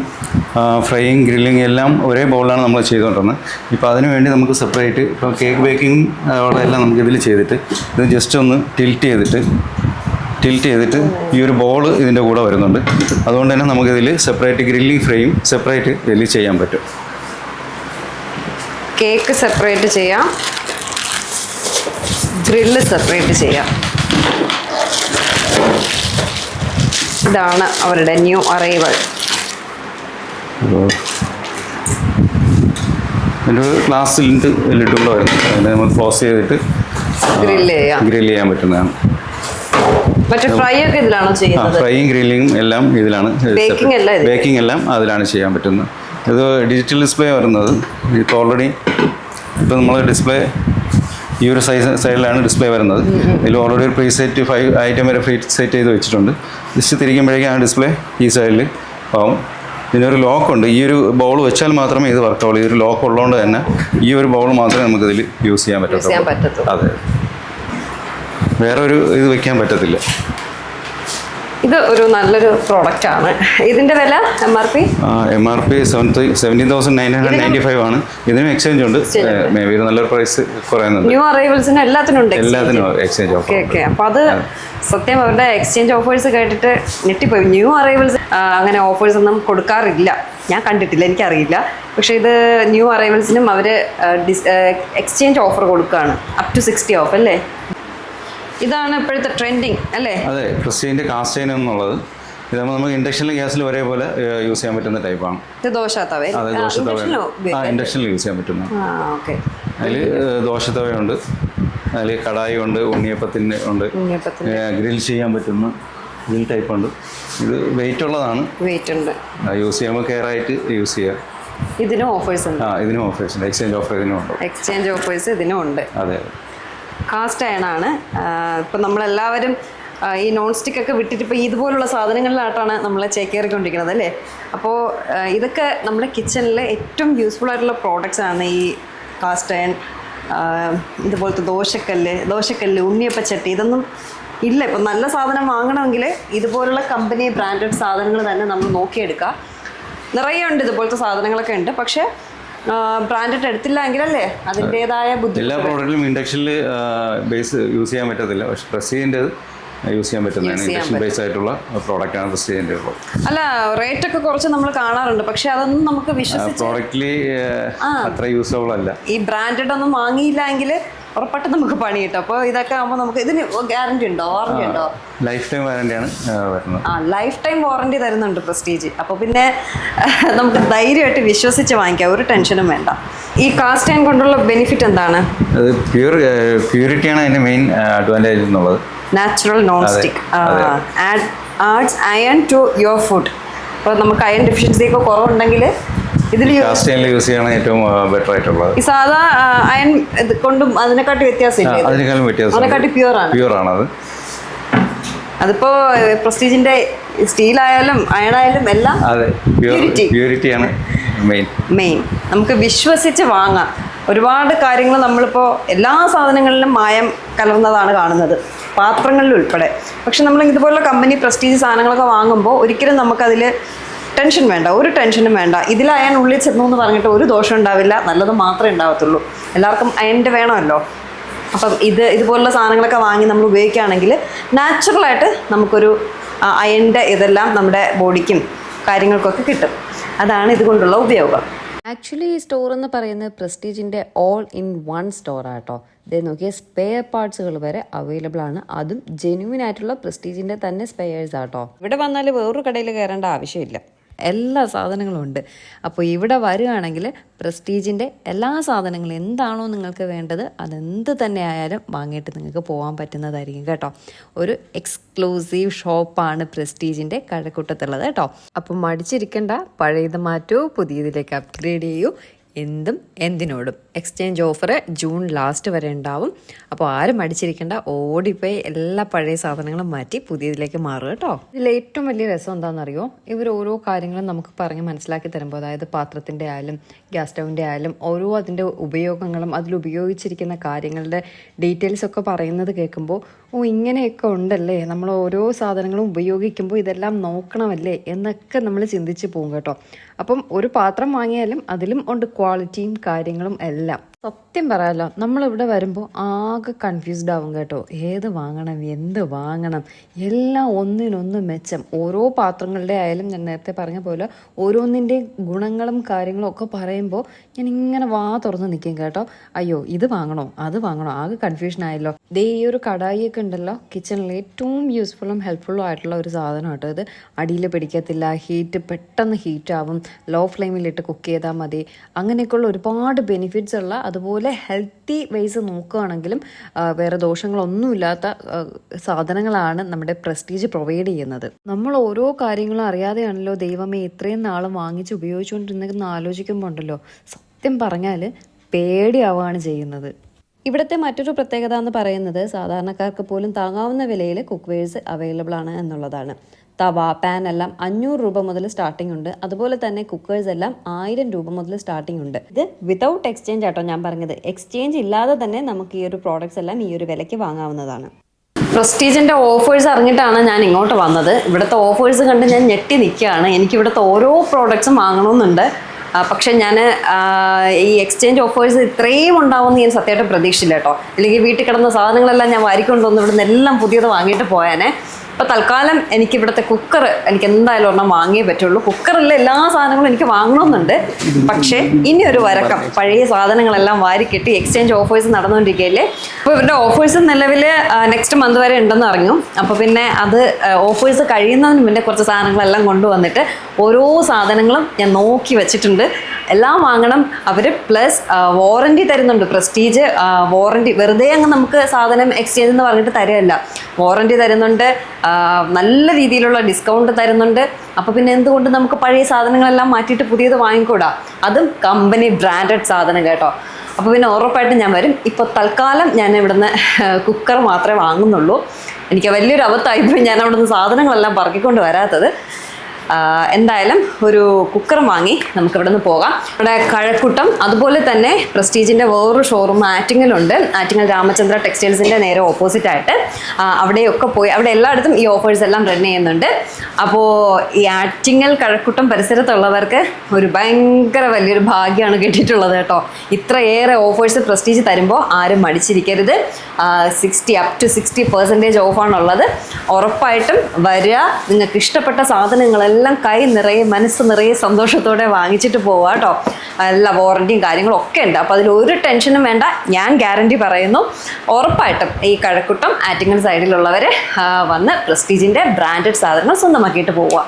ഫ്രൈയിങ് ഗ്രില്ലിങ് എല്ലാം ഒരേ ബൗളിലാണ് നമ്മൾ ചെയ്തുകൊണ്ടിരുന്നത്. ഇപ്പോൾ അതിന് വേണ്ടി നമുക്ക് സെപ്പറേറ്റ് ഇപ്പോൾ കേക്ക് ബേക്കിങ്ങും എല്ലാം നമുക്ക് ഇതിൽ ചെയ്തിട്ട് ഇത് ജസ്റ്റ് ഒന്ന് ടിൽറ്റ് ചെയ്തിട്ട് ടിൽറ്റ് ചെയ്തിട്ട് ഈ ഒരു ബോൾ ഇതിന്റെ കൂടെ വരുന്നുണ്ട്. അതുകൊണ്ട് തന്നെ നമുക്കിതിൽ സെപ്പറേറ്റ് ഗ്രില്ലിങ് ഫ്രൈയും സെപ്പറേറ്റ് ഇതിൽ ചെയ്യാൻ പറ്റും. കേക്ക് സെപ്പറേറ്റ് ചെയ്യാം. ഗ്രില്ല് സെപ്പറേറ്റ് ചെയ്യാം. ഇതാണ് അവരുടെ ന്യൂ അറൈവൽ. ഇതിന്റെ ഒരു ഗ്ലാസ് ലിഡ് ലിഡുള്ള വരുന്നത് അതിനെ നമുക്ക് ക്ലോസ് ചെയ്തിട്ട് ഗ്രില്ല് ചെയ്യാം. ഗ്രില്ല് ചെയ്യാൻ പറ്റുന്നതാണ്. മറ്റേ ഫ്രൈ ഒക്കെ ഇതിലാണോ ചെയ്യുന്നത്? ഫ്രൈയും ഗ്രില്ലിങ്ങും എല്ലാം ഇതിലാണ് എല്ലാം ഇതിൽ. ബേക്കിംഗ് എല്ലാം അതിലാണ് ചെയ്യാൻ പറ്റുന്നത്. ഇത് ഡിജിറ്റൽ ഡിസ്പ്ലേ വരുന്നത്. ഇപ്പോൾ ഓൾറെഡി ഇപ്പോൾ നമ്മൾ ഡിസ്പ്ലേ ഈ ഒരു സൈസ് സൈഡിലാണ് ഡിസ്പ്ലേ വരുന്നത്. ഇതിൽ ഓൾറെഡി ഒരു പ്രീ സെറ്റ് ഫൈവ് ഐറ്റം വരെ ഫ്രീ സെറ്റ് ചെയ്ത് വെച്ചിട്ടുണ്ട്. ജസ്റ്റ് തിരിക്കുമ്പോഴേക്കും ആ ഡിസ്പ്ലേ ഈ സൈഡിൽ ആവും. ഇതിനൊരു ലോക്ക് ഉണ്ട്. ഈ ഒരു ബൗൾ വെച്ചാൽ മാത്രമേ ഇത് വർക്കാവുള്ളൂ ഈ ഒരു ലോക്ക് ഉള്ളതുകൊണ്ട് തന്നെ ഈ ഒരു ബൗൾ മാത്രമേ നമുക്കിതിൽ യൂസ് ചെയ്യാൻ യൂസ് ചെയ്യാൻ പറ്റത്തുള്ളൂ. അതെ. വേറൊരു ഒരു ഇത് വെക്കാൻ പറ്റത്തില്ല. ഇത് ഒരു നല്ലൊരു പ്രോഡക്റ്റ് ആണ്. ഇതിന്റെ വില M R P M R P seven seventeen thousand nine hundred ninety five ആണ്. ഇതിനും എക്സ്ചേഞ്ച് ഉണ്ട്. മേ ബി നല്ലൊരു പ്രൈസ് കുറയുന്നുണ്ട്. ന്യൂ അറൈവൽസിന് എല്ലാത്തിനും ഉണ്ട് എല്ലാത്തിനും എക്സ്ചേഞ്ച് ഓക്കെ ഓഫർ ഓക്കെ അപ്പോൾ അത് സത്യം അവരുടെ എക്സ്ചേഞ്ച് ഓഫേഴ്സ് കേട്ടിട്ട് ഞെട്ടിപ്പോയി. ന്യൂ അറൈവൽസ് അങ്ങനെ ഓഫേഴ്സ് ഒന്നും കൊടുക്കാറില്ല. ഞാൻ കണ്ടിട്ടില്ല എനിക്കറിയില്ല. പക്ഷേ ഇത് ന്യൂ അറൈവൽസിനും അവർ എക്സ്ചേഞ്ച് ഓഫർ കൊടുക്കുകയാണ് അപ് ടു സിക്സ്റ്റി ഓഫ് അല്ലേ? ഇതാണ് ഇപ്പോഴത്തെ ട്രെൻഡിങ് അല്ലേ? അതെ ക്രിസ്റ്റീന്റെ കാസ്റ്റൈൻ എന്നുള്ളത്. ഇതാകുമ്പോൾ നമുക്ക് ഇൻഡക്ഷനിലും ഗ്യാസിൽ ഒരേപോലെ യൂസ് ചെയ്യാൻ പറ്റുന്ന ടൈപ്പാണ്. ഇത് ദോശ തവ അതെ ആ ഇൻഡക്ഷനിൽ യൂസ് ചെയ്യാൻ പറ്റുന്ന. അതിൽ ദോഷത്തവയുണ്ട് അതിൽ കടായി ഉണ്ട്. ഉണ്ണിയപ്പത്തിന്. ഉണ്ട് ഗ്രിൽ ചെയ്യാൻ പറ്റുന്ന ഗ്രിൽ ടൈപ്പ് ഉണ്ട് ഇത് വെയിറ്റ് ഉള്ളതാണ് വെയിറ്റ് ഉണ്ട് യൂസ് ചെയ്യുമ്പോൾ കെയർ ആയിട്ട് യൂസ് ചെയ്യുക ഇതിനും ഓഫേഴ്സ് ഉണ്ട്. ആ ഇതിനും ഓഫേഴ്സ് ഉണ്ട്. എക്സ്ചേഞ്ച് ഓഫർ ഇതിനും ഉണ്ട്. എക്സ്ചേഞ്ച് ഓഫേഴ്സ് ഇതിനും ഉണ്ട്. അതെ. കാസ്റ്റ് അയണാണ് ഇപ്പം നമ്മളെല്ലാവരും ഈ നോൺ സ്റ്റിക്ക് ഒക്കെ വിട്ടിട്ട് ഇപ്പോൾ ഇതുപോലുള്ള സാധനങ്ങളിലായിട്ടാണ് നമ്മൾ ചേക്കേറിക്കൊണ്ടിരിക്കുന്നത് അല്ലേ? അപ്പോൾ ഇതൊക്കെ നമ്മുടെ കിച്ചണിലെ ഏറ്റവും യൂസ്ഫുൾ ആയിട്ടുള്ള പ്രോഡക്റ്റ്സ് ആണ് ഈ കാസ്റ്റ് അയൺ ഇതുപോലത്തെ ദോശക്കല്ല് ദോശക്കല്ല് ഉണ്ണിയപ്പച്ചട്ടി ഇതൊന്നും ഇല്ല. ഇപ്പം നല്ല സാധനം വാങ്ങണമെങ്കിൽ ഇതുപോലുള്ള കമ്പനി ബ്രാൻഡഡ് സാധനങ്ങൾ തന്നെ നമ്മൾ നോക്കിയെടുക്കുക നിറയെ ഉണ്ട് ഇതുപോലത്തെ സാധനങ്ങളൊക്കെ ഉണ്ട്. പക്ഷേ ബ്രാൻഡഡ് എടുത്തില്ല എങ്കിലല്ലേ അതിന്റെതായ ബുദ്ധി എല്ലാ പ്രോഡക്റ്റിലും ഇൻഡക്ഷനിൽ ബേസ് യൂസ് ചെയ്യാൻ പറ്റത്തില്ല. പക്ഷെ പ്രസ്റ്റീജിന്റെ യൂസ് ചെയ്യാൻ പറ്റുന്നതാണ്. ഇൻഡക്ഷൻ ബേസ് ആയിട്ടുള്ള പ്രോഡക്റ്റാണ് പ്രസ്റ്റീജിന്റെ ഉള്ളത് അല്ല റേറ്റ് ഒക്കെ കുറച്ച് നമ്മൾ കാണാറുണ്ട്. പക്ഷെ അതൊന്നും നമുക്ക് വിശ്വസിച്ച് പ്രോഡക്റ്റിൽ അത്ര യൂസബിൾ അല്ല. ഈ ബ്രാൻഡഡ് ഒന്നും വാങ്ങിയില്ല എങ്കിൽ ഉറപ്പായിട്ടും നമുക്ക് പണി കിട്ടും. അപ്പോൾ ഇതൊക്കെ ആകുമ്പോൾ നമുക്ക് ഇതിന് ഗ്യാരണ്ടി ഉണ്ടോ? വാറണ്ടി ഉണ്ടോ? ലൈഫ് ടൈം വാറണ്ടിയാണ് വരുന്നത്. ആ ലൈഫ് ടൈം വാറണ്ടി തരുന്നുണ്ട് പ്രസ്റ്റീജ് അപ്പോൾ പിന്നെ നമുക്ക് ധൈര്യമായിട്ട് വിശ്വസിച്ച് വാങ്ങിക്കാം. ഒരു ടെൻഷനും വേണ്ട. ഈ കാസ്റ്റ് ടൈം കൊണ്ടുള്ള ബെനിഫിറ്റ് എന്താണ്? അത് പ്യൂർ പ്യൂരിറ്റിയാണ് അതിന്റെ മെയിൻ അഡ്വാന്റേജ് എന്നുള്ളത്. Natural non stick add adds iron to your food അപ്പോൾ നമുക്ക് അയൺ ഡെഫിഷ്യൻസി ഒക്കെ കുറവുണ്ടെങ്കിൽ ഇതിൽ യൂസ് ചെയ്യണം ഏറ്റവും ബെറ്റർ ആയിട്ടുള്ളത്. സാധാ അയൺ കൊണ്ടും അതിനെക്കാട്ടി ഇത്? അതിനേക്കാളും വ്യത്യാസം അതിനെക്കാട്ടി പ്യൂർ ആണ്. പ്യൂർ അത് അതിപ്പോ പ്രസ്റ്റീജിന്റെ സ്റ്റീൽ ആയാലും അയൺ ആയാലും എല്ലാം. പ്യൂരിറ്റിയാണ് മെയിൻ മെയിൻ നമുക്ക് വിശ്വസിച്ച് വാങ്ങാം. ഒരുപാട് കാര്യങ്ങൾ നമ്മളിപ്പോൾ എല്ലാ സാധനങ്ങളിലും മായം കലർന്നതാണ് കാണുന്നത്. പാത്രങ്ങളിൽ ഉൾപ്പെടെ. പക്ഷെ നമ്മൾ ഇതുപോലുള്ള കമ്പനി പ്രസ്റ്റീജ് സാധനങ്ങളൊക്കെ വാങ്ങുമ്പോൾ ഒരിക്കലും നമുക്കതിൽ ടെൻഷൻ വേണ്ട ഒരു ടെൻഷനും വേണ്ട. ഇതിൽ അയൺ ഉള്ളിൽ ചെന്നു എന്ന് പറഞ്ഞിട്ട് ഒരു ദോഷം ഉണ്ടാവില്ല. നല്ലത് മാത്രമേ ഉണ്ടാവത്തുള്ളൂ. എല്ലാവർക്കും അയന്റെ വേണമല്ലോ? അപ്പം ഇത് ഇതുപോലുള്ള സാധനങ്ങളൊക്കെ വാങ്ങി നമ്മൾ ഉപയോഗിക്കുകയാണെങ്കിൽ നാച്ചുറലായിട്ട് നമുക്കൊരു അയണിന്റെ ഇതെല്ലാം നമ്മുടെ ബോഡിക്കും കാര്യങ്ങൾക്കൊക്കെ കിട്ടും. അതാണ് ഇതുകൊണ്ടുള്ള ഉപയോഗം. ആക്ച്വലി ഈ സ്റ്റോർ എന്ന് പറയുന്നത് പ്രസ്റ്റീജിന്റെ ഓൾ ഇൻ വൺ സ്റ്റോർ ആട്ടോ. ഇതേ നോക്കിയ സ്പെയർ പാർട്സുകൾ വരെ അവൈലബിൾ ആണ്. അതും ജെന്യൂൻ ആയിട്ടുള്ള പ്രസ്റ്റീജിന്റെ തന്നെ സ്പെയേഴ്സ് ആട്ടോ. ഇവിടെ വന്നാൽ വേറൊരു കടയിൽ കയറേണ്ട ആവശ്യമില്ല. എല്ലാ സാധനങ്ങളും ഉണ്ട്. അപ്പോൾ ഇവിടെ വരികയാണെങ്കിൽ പ്രസ്റ്റീജിന്റെ എല്ലാ സാധനങ്ങളും എന്താണോ നിങ്ങൾക്ക് വേണ്ടത് അതെന്ത് തന്നെ ആയാലും വാങ്ങിയിട്ട് നിങ്ങൾക്ക് പോകാൻ പറ്റുന്നതായിരിക്കും കേട്ടോ. ഒരു എക്സ്ക്ലൂസീവ് ഷോപ്പാണ് പ്രസ്റ്റീജിന്റെ കഴക്കൂട്ടത്തുള്ളത് കേട്ടോ. അപ്പം മടിച്ചിരിക്കേണ്ട പഴയത് മാറ്റൂ പുതിയതിലേക്ക് അപ്ഗ്രേഡ് ചെയ്യൂ. എന്തും എന്തിനോടും. എക്സ്ചേഞ്ച് ഓഫർ ജൂൺ ലാസ്റ്റ് വരെ ഉണ്ടാവും. അപ്പോൾ ആരും മടിച്ചിരിക്കേണ്ട. ഓടിപ്പോയി എല്ലാ പഴയ സാധനങ്ങളും മാറ്റി പുതിയതിലേക്ക് മാറുക കേട്ടോ. ഇതിൽ ഏറ്റവും വലിയ രസം എന്താണെന്നറിയോ? ഇവർ ഓരോ കാര്യങ്ങളും നമുക്ക് പറഞ്ഞ് മനസ്സിലാക്കി തരുമ്പോൾ അതായത് പാത്രത്തിന്റെ ആയാലും ഗ്യാസ് സ്റ്റൗവിന്റെ ആയാലും ഓരോ അതിന്റെ ഉപയോഗങ്ങളും അതിൽ ഉപയോഗിച്ചിരിക്കുന്ന കാര്യങ്ങളുടെ ഡീറ്റെയിൽസ് ഒക്കെ പറയുന്നത് കേൾക്കുമ്പോൾ ഓ ഇങ്ങനെയൊക്കെ ഉണ്ടല്ലേ? നമ്മൾ ഓരോ സാധനങ്ങളും ഉപയോഗിക്കുമ്പോൾ ഇതെല്ലാം നോക്കണമല്ലേ? എന്നൊക്കെ നമ്മൾ ചിന്തിച്ച് പോകും കേട്ടോ. അപ്പം ഒരു പാത്രം വാങ്ങിയാലും അതിലും ഉണ്ട് ക്വാളിറ്റിയും കാര്യങ്ങളും എല്ലാം. സത്യം പറയാലോ നമ്മളിവിടെ വരുമ്പോൾ ആകെ കൺഫ്യൂസ്ഡ് ആവും കേട്ടോ. ഏത് വാങ്ങണം എന്ത് വാങ്ങണം? എല്ലാം ഒന്നിനൊന്ന് മെച്ചം. ഓരോ പാത്രങ്ങളുടെ ആയാലും ഞാൻ നേരത്തെ പറഞ്ഞ പോലെ ഓരോന്നിന്റെയും ഗുണങ്ങളും കാര്യങ്ങളും ഒക്കെ പറയുമ്പോൾ ഞാൻ ഇങ്ങനെ വാ തുറന്ന് നിൽക്കും കേട്ടോ. അയ്യോ ഇത് വാങ്ങണോ അത് വാങ്ങണോ? ആകെ കൺഫ്യൂഷൻ ആയല്ലോ. ദേ ഈ ഒരു കടായിയൊക്കെ ഉണ്ടല്ലോ കിച്ചണിൽ ഏറ്റവും യൂസ്ഫുള്ളും ഹെൽപ്ഫുള്ളും ആയിട്ടുള്ള ഒരു സാധനം കേട്ടോ ഇത്. അടിയിൽ പിടിക്കത്തില്ല ഹീറ്റ് പെട്ടെന്ന് ഹീറ്റ് ആവും. ലോ ഫ്ലെയിമിലിട്ട് കുക്ക് ചെയ്താൽ മതി. അങ്ങനെയൊക്കെയുള്ള ഒരുപാട് ബെനിഫിറ്റ്സ് ഉള്ള അതുപോലെ ഹെൽത്തി വേസ് നോക്കുകയാണെങ്കിലും വേറെ ദോഷങ്ങളൊന്നുമില്ലാത്ത സാധനങ്ങളാണ് നമ്മുടെ പ്രസ്റ്റീജ് പ്രൊവൈഡ് ചെയ്യുന്നത്. നമ്മൾ ഓരോ കാര്യങ്ങളും അറിയാതെയാണല്ലോ ദൈവമേ ഇത്രയും നാളും വാങ്ങിച്ച് ഉപയോഗിച്ചുകൊണ്ടിരുന്നതെന്ന് ആലോചിക്കുമ്പോൾ ഉണ്ടല്ലോ. സത്യം പറഞ്ഞാൽ പേടിയാവുകയാണ് ചെയ്യുന്നത്. ഇവിടുത്തെ മറ്റൊരു പ്രത്യേകത എന്ന് പറയുന്നത് സാധാരണക്കാർക്ക് പോലും താങ്ങാവുന്ന വിലയിൽ കുക്ക്വേഴ്സ് അവൈലബിൾ ആണ് എന്നുള്ളതാണ്. തവ പാൻ എല്ലാം അഞ്ഞൂറ് രൂപ മുതൽ സ്റ്റാർട്ടിംഗ് ഉണ്ട്. അതുപോലെ തന്നെ കുക്കേഴ്സ് എല്ലാം ആയിരം രൂപ മുതൽ സ്റ്റാർട്ടിംഗ് ഉണ്ട്. ഇത് വിതൗട്ട് എക്സ്ചേഞ്ച് ആട്ടോ ഞാൻ പറഞ്ഞത്. എക്സ്ചേഞ്ച് ഇല്ലാതെ തന്നെ നമുക്ക് ഈ ഒരു പ്രോഡക്ട്സ് എല്ലാം ഈ ഒരു വിലയ്ക്ക് വാങ്ങാവുന്നതാണ്. പ്രസ്റ്റീജിന്റെ ഓഫേഴ്സ് അറിഞ്ഞിട്ടാണ് ഞാൻ ഇങ്ങോട്ട് വന്നത്. ഇവിടുത്തെ ഓഫേഴ്സ് കണ്ട് ഞാൻ ഞെട്ടി നിൽക്കുകയാണ്. എനിക്ക് ഇവിടുത്തെ ഓരോ പ്രോഡക്ട്സും വാങ്ങണമെന്നുണ്ട്. പക്ഷെ ഞാൻ ഈ എക്സ്ചേഞ്ച് ഓഫേഴ്സ് ഇത്രയും ഉണ്ടാവുമെന്ന് ഞാൻ സത്യമായിട്ട് പ്രതീക്ഷിച്ചില്ല കേട്ടോ. അല്ലെങ്കിൽ വീട്ടിൽ കിടന്ന സാധനങ്ങളെല്ലാം ഞാൻ വാരിക്കൊണ്ടുവന്ന് ഇവിടുന്ന് എല്ലാം പുതിയത് വാങ്ങിയിട്ട് പോയാനെ. അപ്പോൾ തൽക്കാലം എനിക്ക് ഇവിടുത്തെ കുക്കർ എനിക്ക് എന്തായാലും ഒരെണ്ണം വാങ്ങിയേ പറ്റുള്ളൂ. കുക്കറിലെ എല്ലാ സാധനങ്ങളും എനിക്ക് വാങ്ങണമെന്നുണ്ട്. പക്ഷേ ഇനി ഒരു വരക്കം. പഴയ സാധനങ്ങളെല്ലാം വാരിക്കെട്ടി എക്സ്ചേഞ്ച് ഓഫേഴ്സ് നടന്നുകൊണ്ടിരിക്കുകയല്ലേ? അപ്പോൾ ഇവരുടെ ഓഫേഴ്സ് നിലവിൽ നെക്സ്റ്റ് മന്ത് വരെ ഉണ്ടെന്ന് അറിഞ്ഞു. അപ്പോൾ പിന്നെ അത് ഓഫേഴ്സ് കഴിയുന്നതിന് മുന്നേ കുറച്ച് സാധനങ്ങളെല്ലാം കൊണ്ടുവന്നിട്ട് ഓരോ സാധനങ്ങളും ഞാൻ നോക്കി വെച്ചിട്ടുണ്ട്. എല്ലാം വാങ്ങണം. അവർ പ്ലസ് വാറണ്ടി തരുന്നുണ്ട്. പ്രസ്റ്റീജ് വാറണ്ടി വെറുതെ അങ്ങ് നമുക്ക് സാധനം എക്സ്ചേഞ്ച് എന്ന് പറഞ്ഞിട്ട് തരികയല്ല വാറണ്ടി തരുന്നുണ്ട്. നല്ല രീതിയിലുള്ള ഡിസ്കൗണ്ട് തരുന്നുണ്ട്. അപ്പോൾ പിന്നെ എന്തുകൊണ്ട് നമുക്ക് പഴയ സാധനങ്ങളെല്ലാം മാറ്റിയിട്ട് പുതിയത് വാങ്ങിക്കൂടാ? അതും കമ്പനി ബ്രാൻഡഡ് സാധനം കേട്ടോ. അപ്പോൾ പിന്നെ ഉറപ്പായിട്ടും ഞാൻ വരും. ഇപ്പോൾ തൽക്കാലം ഞാൻ ഇവിടുന്ന് കുക്കർ മാത്രമേ വാങ്ങുന്നുള്ളൂ. എനിക്ക് വലിയൊരു അബദ്ധമായിപ്പോയി ഞാൻ അവിടുന്ന് സാധനങ്ങളെല്ലാം പറക്കിക്കൊണ്ട് വരാത്തത്. എന്തായാലും ഒരു കുക്കർ വാങ്ങി നമുക്ക് ഇവിടെ നിന്ന് പോകാം. ഇവിടെ കഴക്കൂട്ടം അതുപോലെ തന്നെ പ്രസ്റ്റീജിന്റെ വേറൊരു ഷോറൂം ആറ്റിങ്ങലുണ്ട്. ആറ്റിങ്ങൽ രാമചന്ദ്ര ടെക്സ്റ്റൈൽസിന്റെ നേരെ ഓപ്പോസിറ്റ് ആയിട്ട്. അവിടെയൊക്കെ പോയി. അവിടെ എല്ലായിടത്തും ഈ ഓഫേഴ്സ് എല്ലാം റൺ ചെയ്യുന്നുണ്ട്. അപ്പോൾ ഈ ആറ്റിങ്ങൽ കഴക്കൂട്ടം പരിസരത്തുള്ളവർക്ക് ഒരു ഭയങ്കര വലിയൊരു ഭാഗ്യമാണ് കിട്ടിയിട്ടുള്ളത് കേട്ടോ. ഇത്രയേറെ ഓഫേഴ്സ് പ്രസ്റ്റീജ് തരുമ്പോൾ ആരും മടിച്ചിരിക്കരുത്. Sixty up to sixty percentage ഓഫാണുള്ളത് ഉറപ്പായിട്ടും വരിക. നിങ്ങൾക്ക് ഇഷ്ടപ്പെട്ട സാധനങ്ങളെല്ലാം കൈ നിറയെ മനസ്സ് നിറയെ സന്തോഷത്തോടെ വാങ്ങിച്ചിട്ട് പോവുക കേട്ടോ എല്ലാ വാറണ്ടിയും കാര്യങ്ങളും ഒക്കെ ഉണ്ട്. അപ്പോൾ അതിൽ ഒരു ടെൻഷനും വേണ്ട. ഞാൻ ഗ്യാരണ്ടി പറയുന്നു. ഉറപ്പായിട്ടും ഈ കഴക്കൂട്ടം ആറ്റിങ്ങൽ സൈഡിലുള്ളവർ വന്ന് പ്രസ്റ്റീജിന്റെ ബ്രാൻഡഡ് സാധനങ്ങൾ സ്വന്തമാക്കിയിട്ട് പോവുക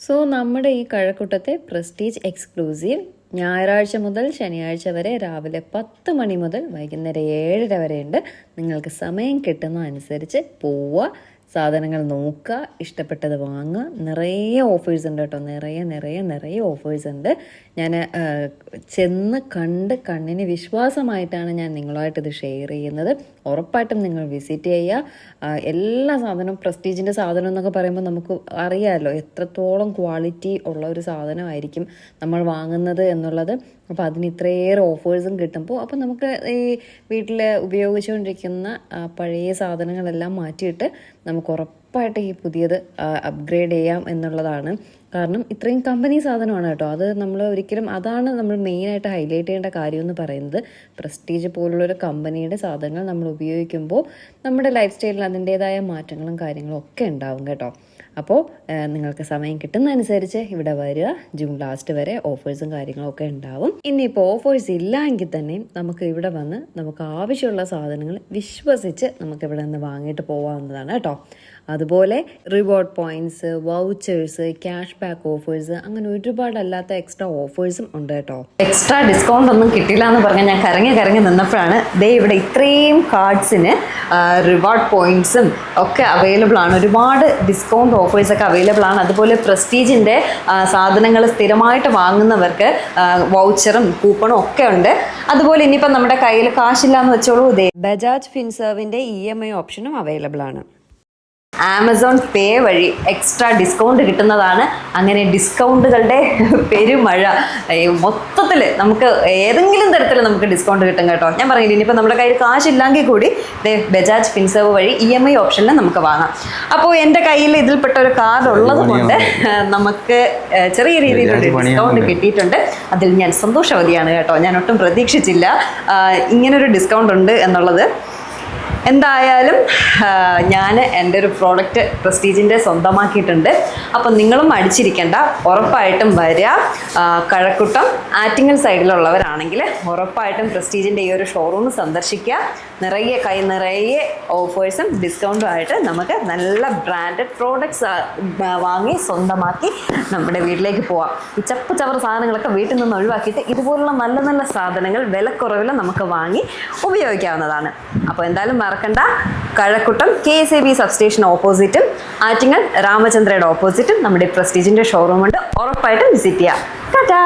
സോ നമ്മുടെ ഈ കഴക്കൂട്ടത്തെ പ്രസ്റ്റീജ് എക്സ്ക്ലൂസീവ് ഞായറാഴ്ച മുതൽ ശനിയാഴ്ച വരെ രാവിലെ പത്ത് മണി മുതൽ വൈകുന്നേരം ഏഴര വരെയുണ്ട്. നിങ്ങൾക്ക് സമയം കിട്ടുന്ന അനുസരിച്ച് പോവുക സാധനങ്ങൾ നോക്കുക ഇഷ്ടപ്പെട്ടത് വാങ്ങുക. നിറയെ ഓഫേഴ്സ് ഉണ്ട് കേട്ടോ. നിറയെ നിറയെ നിറയെ ഓഫേഴ്സ് ഉണ്ട്. ഞാൻ ചെന്ന് കണ്ട് കണ്ണിന് വിശ്വാസമായിട്ടാണ് ഞാൻ നിങ്ങളുമായിട്ട് ഇത് ഷെയർ ചെയ്യുന്നത്. ഉറപ്പായിട്ടും നിങ്ങൾ വിസിറ്റ് ചെയ്യുക. എല്ലാ സാധനവും പ്രസ്റ്റീജിന്റെ സാധനം എന്നൊക്കെ പറയുമ്പോൾ നമുക്ക് അറിയാമല്ലോ എത്രത്തോളം ക്വാളിറ്റി ഉള്ള ഒരു സാധനമായിരിക്കും നമ്മൾ വാങ്ങുന്നത് എന്നുള്ളത്. അപ്പോൾ അതിന് ഇത്രയേറെ ഓഫേഴ്സും കിട്ടുമ്പോൾ അപ്പോൾ നമുക്ക് ഈ വീട്ടിൽ ഉപയോഗിച്ചുകൊണ്ടിരിക്കുന്ന പഴയ സാധനങ്ങളെല്ലാം മാറ്റിയിട്ട് നമുക്ക് ഉറപ്പായിട്ട് ഈ പുതിയത് അപ്ഗ്രേഡ് ചെയ്യാം എന്നുള്ളതാണ്. കാരണം ഇത്രയും കമ്പനി സാധനമാണ് കേട്ടോ. അത് നമ്മൾ ഒരിക്കലും അതാണ് നമ്മൾ മെയിനായിട്ട് ഹൈലൈറ്റ് ചെയ്യേണ്ട കാര്യം എന്ന് പറയുന്നത്. പ്രസ്റ്റീജ് പോലുള്ളൊരു കമ്പനിയുടെ സാധനങ്ങൾ നമ്മൾ ഉപയോഗിക്കുമ്പോൾ നമ്മുടെ ലൈഫ് സ്റ്റൈലിൽ അതിന്റേതായ മാറ്റങ്ങളും കാര്യങ്ങളും ഒക്കെ ഉണ്ടാവും കേട്ടോ. അപ്പോൾ നിങ്ങൾക്ക് സമയം കിട്ടുന്നതനുസരിച്ച് ഇവിടെ വരിക. ജൂൺ ലാസ്റ്റ് വരെ ഓഫേഴ്സും കാര്യങ്ങളൊക്കെ ഉണ്ടാവും. ഇനിയിപ്പോൾ ഓഫേഴ്സ് ഇല്ല എങ്കിൽ തന്നെ നമുക്ക് ഇവിടെ വന്ന് നമുക്ക് ആവശ്യമുള്ള സാധനങ്ങൾ വിശ്വസിച്ച് നമുക്ക് ഇവിടെ നിന്ന് വാങ്ങിയിട്ട് പോകാവുന്നതാണ് കേട്ടോ. അതുപോലെ reward points vouchers cash back offers അങ്ങനെ ഒരുപാട് അല്ലാത്ത എക്സ്ട്രാ ഓഫേഴ്സും ഉണ്ട് കേട്ടോ. എക്സ്ട്രാ ഡിസ്കൗണ്ട് ഒന്നും കിട്ടില്ല എന്ന് പറഞ്ഞാൽ ഞാൻ കറങ്ങി കറങ്ങി നിന്നപ്പോഴാണ് ദേ ഇവിടെ ഇത്രയും കാർഡ്സിന് റിവാർഡ് പോയിന്റ്സും ഒക്കെ അവൈലബിൾ ആണ്. ഒരുപാട് ഡിസ്കൗണ്ട് ഓഫേഴ്സ് ഒക്കെ അവൈലബിൾ ആണ്. അതുപോലെ പ്രസ്റ്റീജിന്റെ സാധനങ്ങൾ സ്ഥിരമായിട്ട് വാങ്ങുന്നവർക്ക് വൗച്ചറും കൂപ്പണും ഒക്കെ ഉണ്ട്. അതുപോലെ ഇനിയിപ്പം നമ്മുടെ കയ്യിൽ കാശില്ല എന്ന് വെച്ചോളൂ ബജാജ് ഫിൻസർവിന്റെ ഇ എം ഐ ഓപ്ഷനും അവൈലബിൾ ആണ്. ആമസോൺ പേ വഴി എക്സ്ട്രാ ഡിസ്കൗണ്ട് കിട്ടുന്നതാണ്. അങ്ങനെ ഡിസ്കൗണ്ടുകളുടെ പെരുമഴ. മൊത്തത്തിൽ നമുക്ക് ഏതെങ്കിലും തരത്തിൽ നമുക്ക് ഡിസ്കൗണ്ട് കിട്ടും കേട്ടോ. ഞാൻ പറഞ്ഞില്ല ഇനിയിപ്പോൾ നമ്മുടെ കയ്യിൽ കാശില്ലെങ്കിൽ കൂടി ബജാജ് ഫിൻസേവ് വഴി ഇ എം ഐ ഓപ്ഷനിൽ നമുക്ക് വാങ്ങാം. അപ്പോൾ എന്റെ കയ്യിൽ ഇതിൽപ്പെട്ട ഒരു കാർഡ് ഉള്ളത് കൊണ്ട് നമുക്ക് ചെറിയ രീതിയിലുള്ള ഡിസ്കൗണ്ട്. കിട്ടിയിട്ടുണ്ട്. അതിൽ ഞാൻ സന്തോഷവതിയാണ് കേട്ടോ. ഞാൻ ഒട്ടും പ്രതീക്ഷിച്ചില്ല ഇങ്ങനൊരു ഡിസ്കൗണ്ട് ഉണ്ട് എന്നുള്ളത്. എന്തായാലും ഞാൻ എന്റെ ഒരു പ്രോഡക്റ്റ് പ്രസ്റ്റീജിന്റെ സ്വന്തമാക്കിയിട്ടുണ്ട്. അപ്പം നിങ്ങളും അടിച്ചിരിക്കേണ്ട ഉറപ്പായിട്ടും വരിക. കഴക്കുട്ടം ആറ്റിങ്ങൽ സൈഡിലുള്ളവരാണെങ്കിൽ ഉറപ്പായിട്ടും പ്രസ്റ്റീജിന്റെ ഈ ഒരു ഷോറൂം സന്ദർശിക്കുക. നിറയെ കൈ നിറയെ ഓഫേഴ്സും ഡിസ്കൗണ്ടും ആയിട്ട് നമുക്ക് നല്ല ബ്രാൻഡഡ് പ്രോഡക്ട്സ് വാങ്ങി സ്വന്തമാക്കി നമ്മുടെ വീട്ടിലേക്ക് പോവാം. ഈ ചപ്പ് ചവർ സാധനങ്ങളൊക്കെ വീട്ടിൽ നിന്ന് ഒഴിവാക്കിയിട്ട് ഇതുപോലുള്ള നല്ല നല്ല സാധനങ്ങൾ വിലക്കുറവിൽ നമുക്ക് വാങ്ങി ഉപയോഗിക്കാവുന്നതാണ്. അപ്പോൾ എന്തായാലും മറക്കണ്ട. Kazhakoottam K S E B substation ഓപ്പോസിറ്റും Attingal രാമചന്ദ്രയുടെ ഓപ്പോസിറ്റും നമ്മുടെ പ്രസ്റ്റീജിന്റെ ഷോറൂമുണ്ട് ഉറപ്പായിട്ടും വിസിറ്റ് ചെയ്യാം. ടാറ്റാ!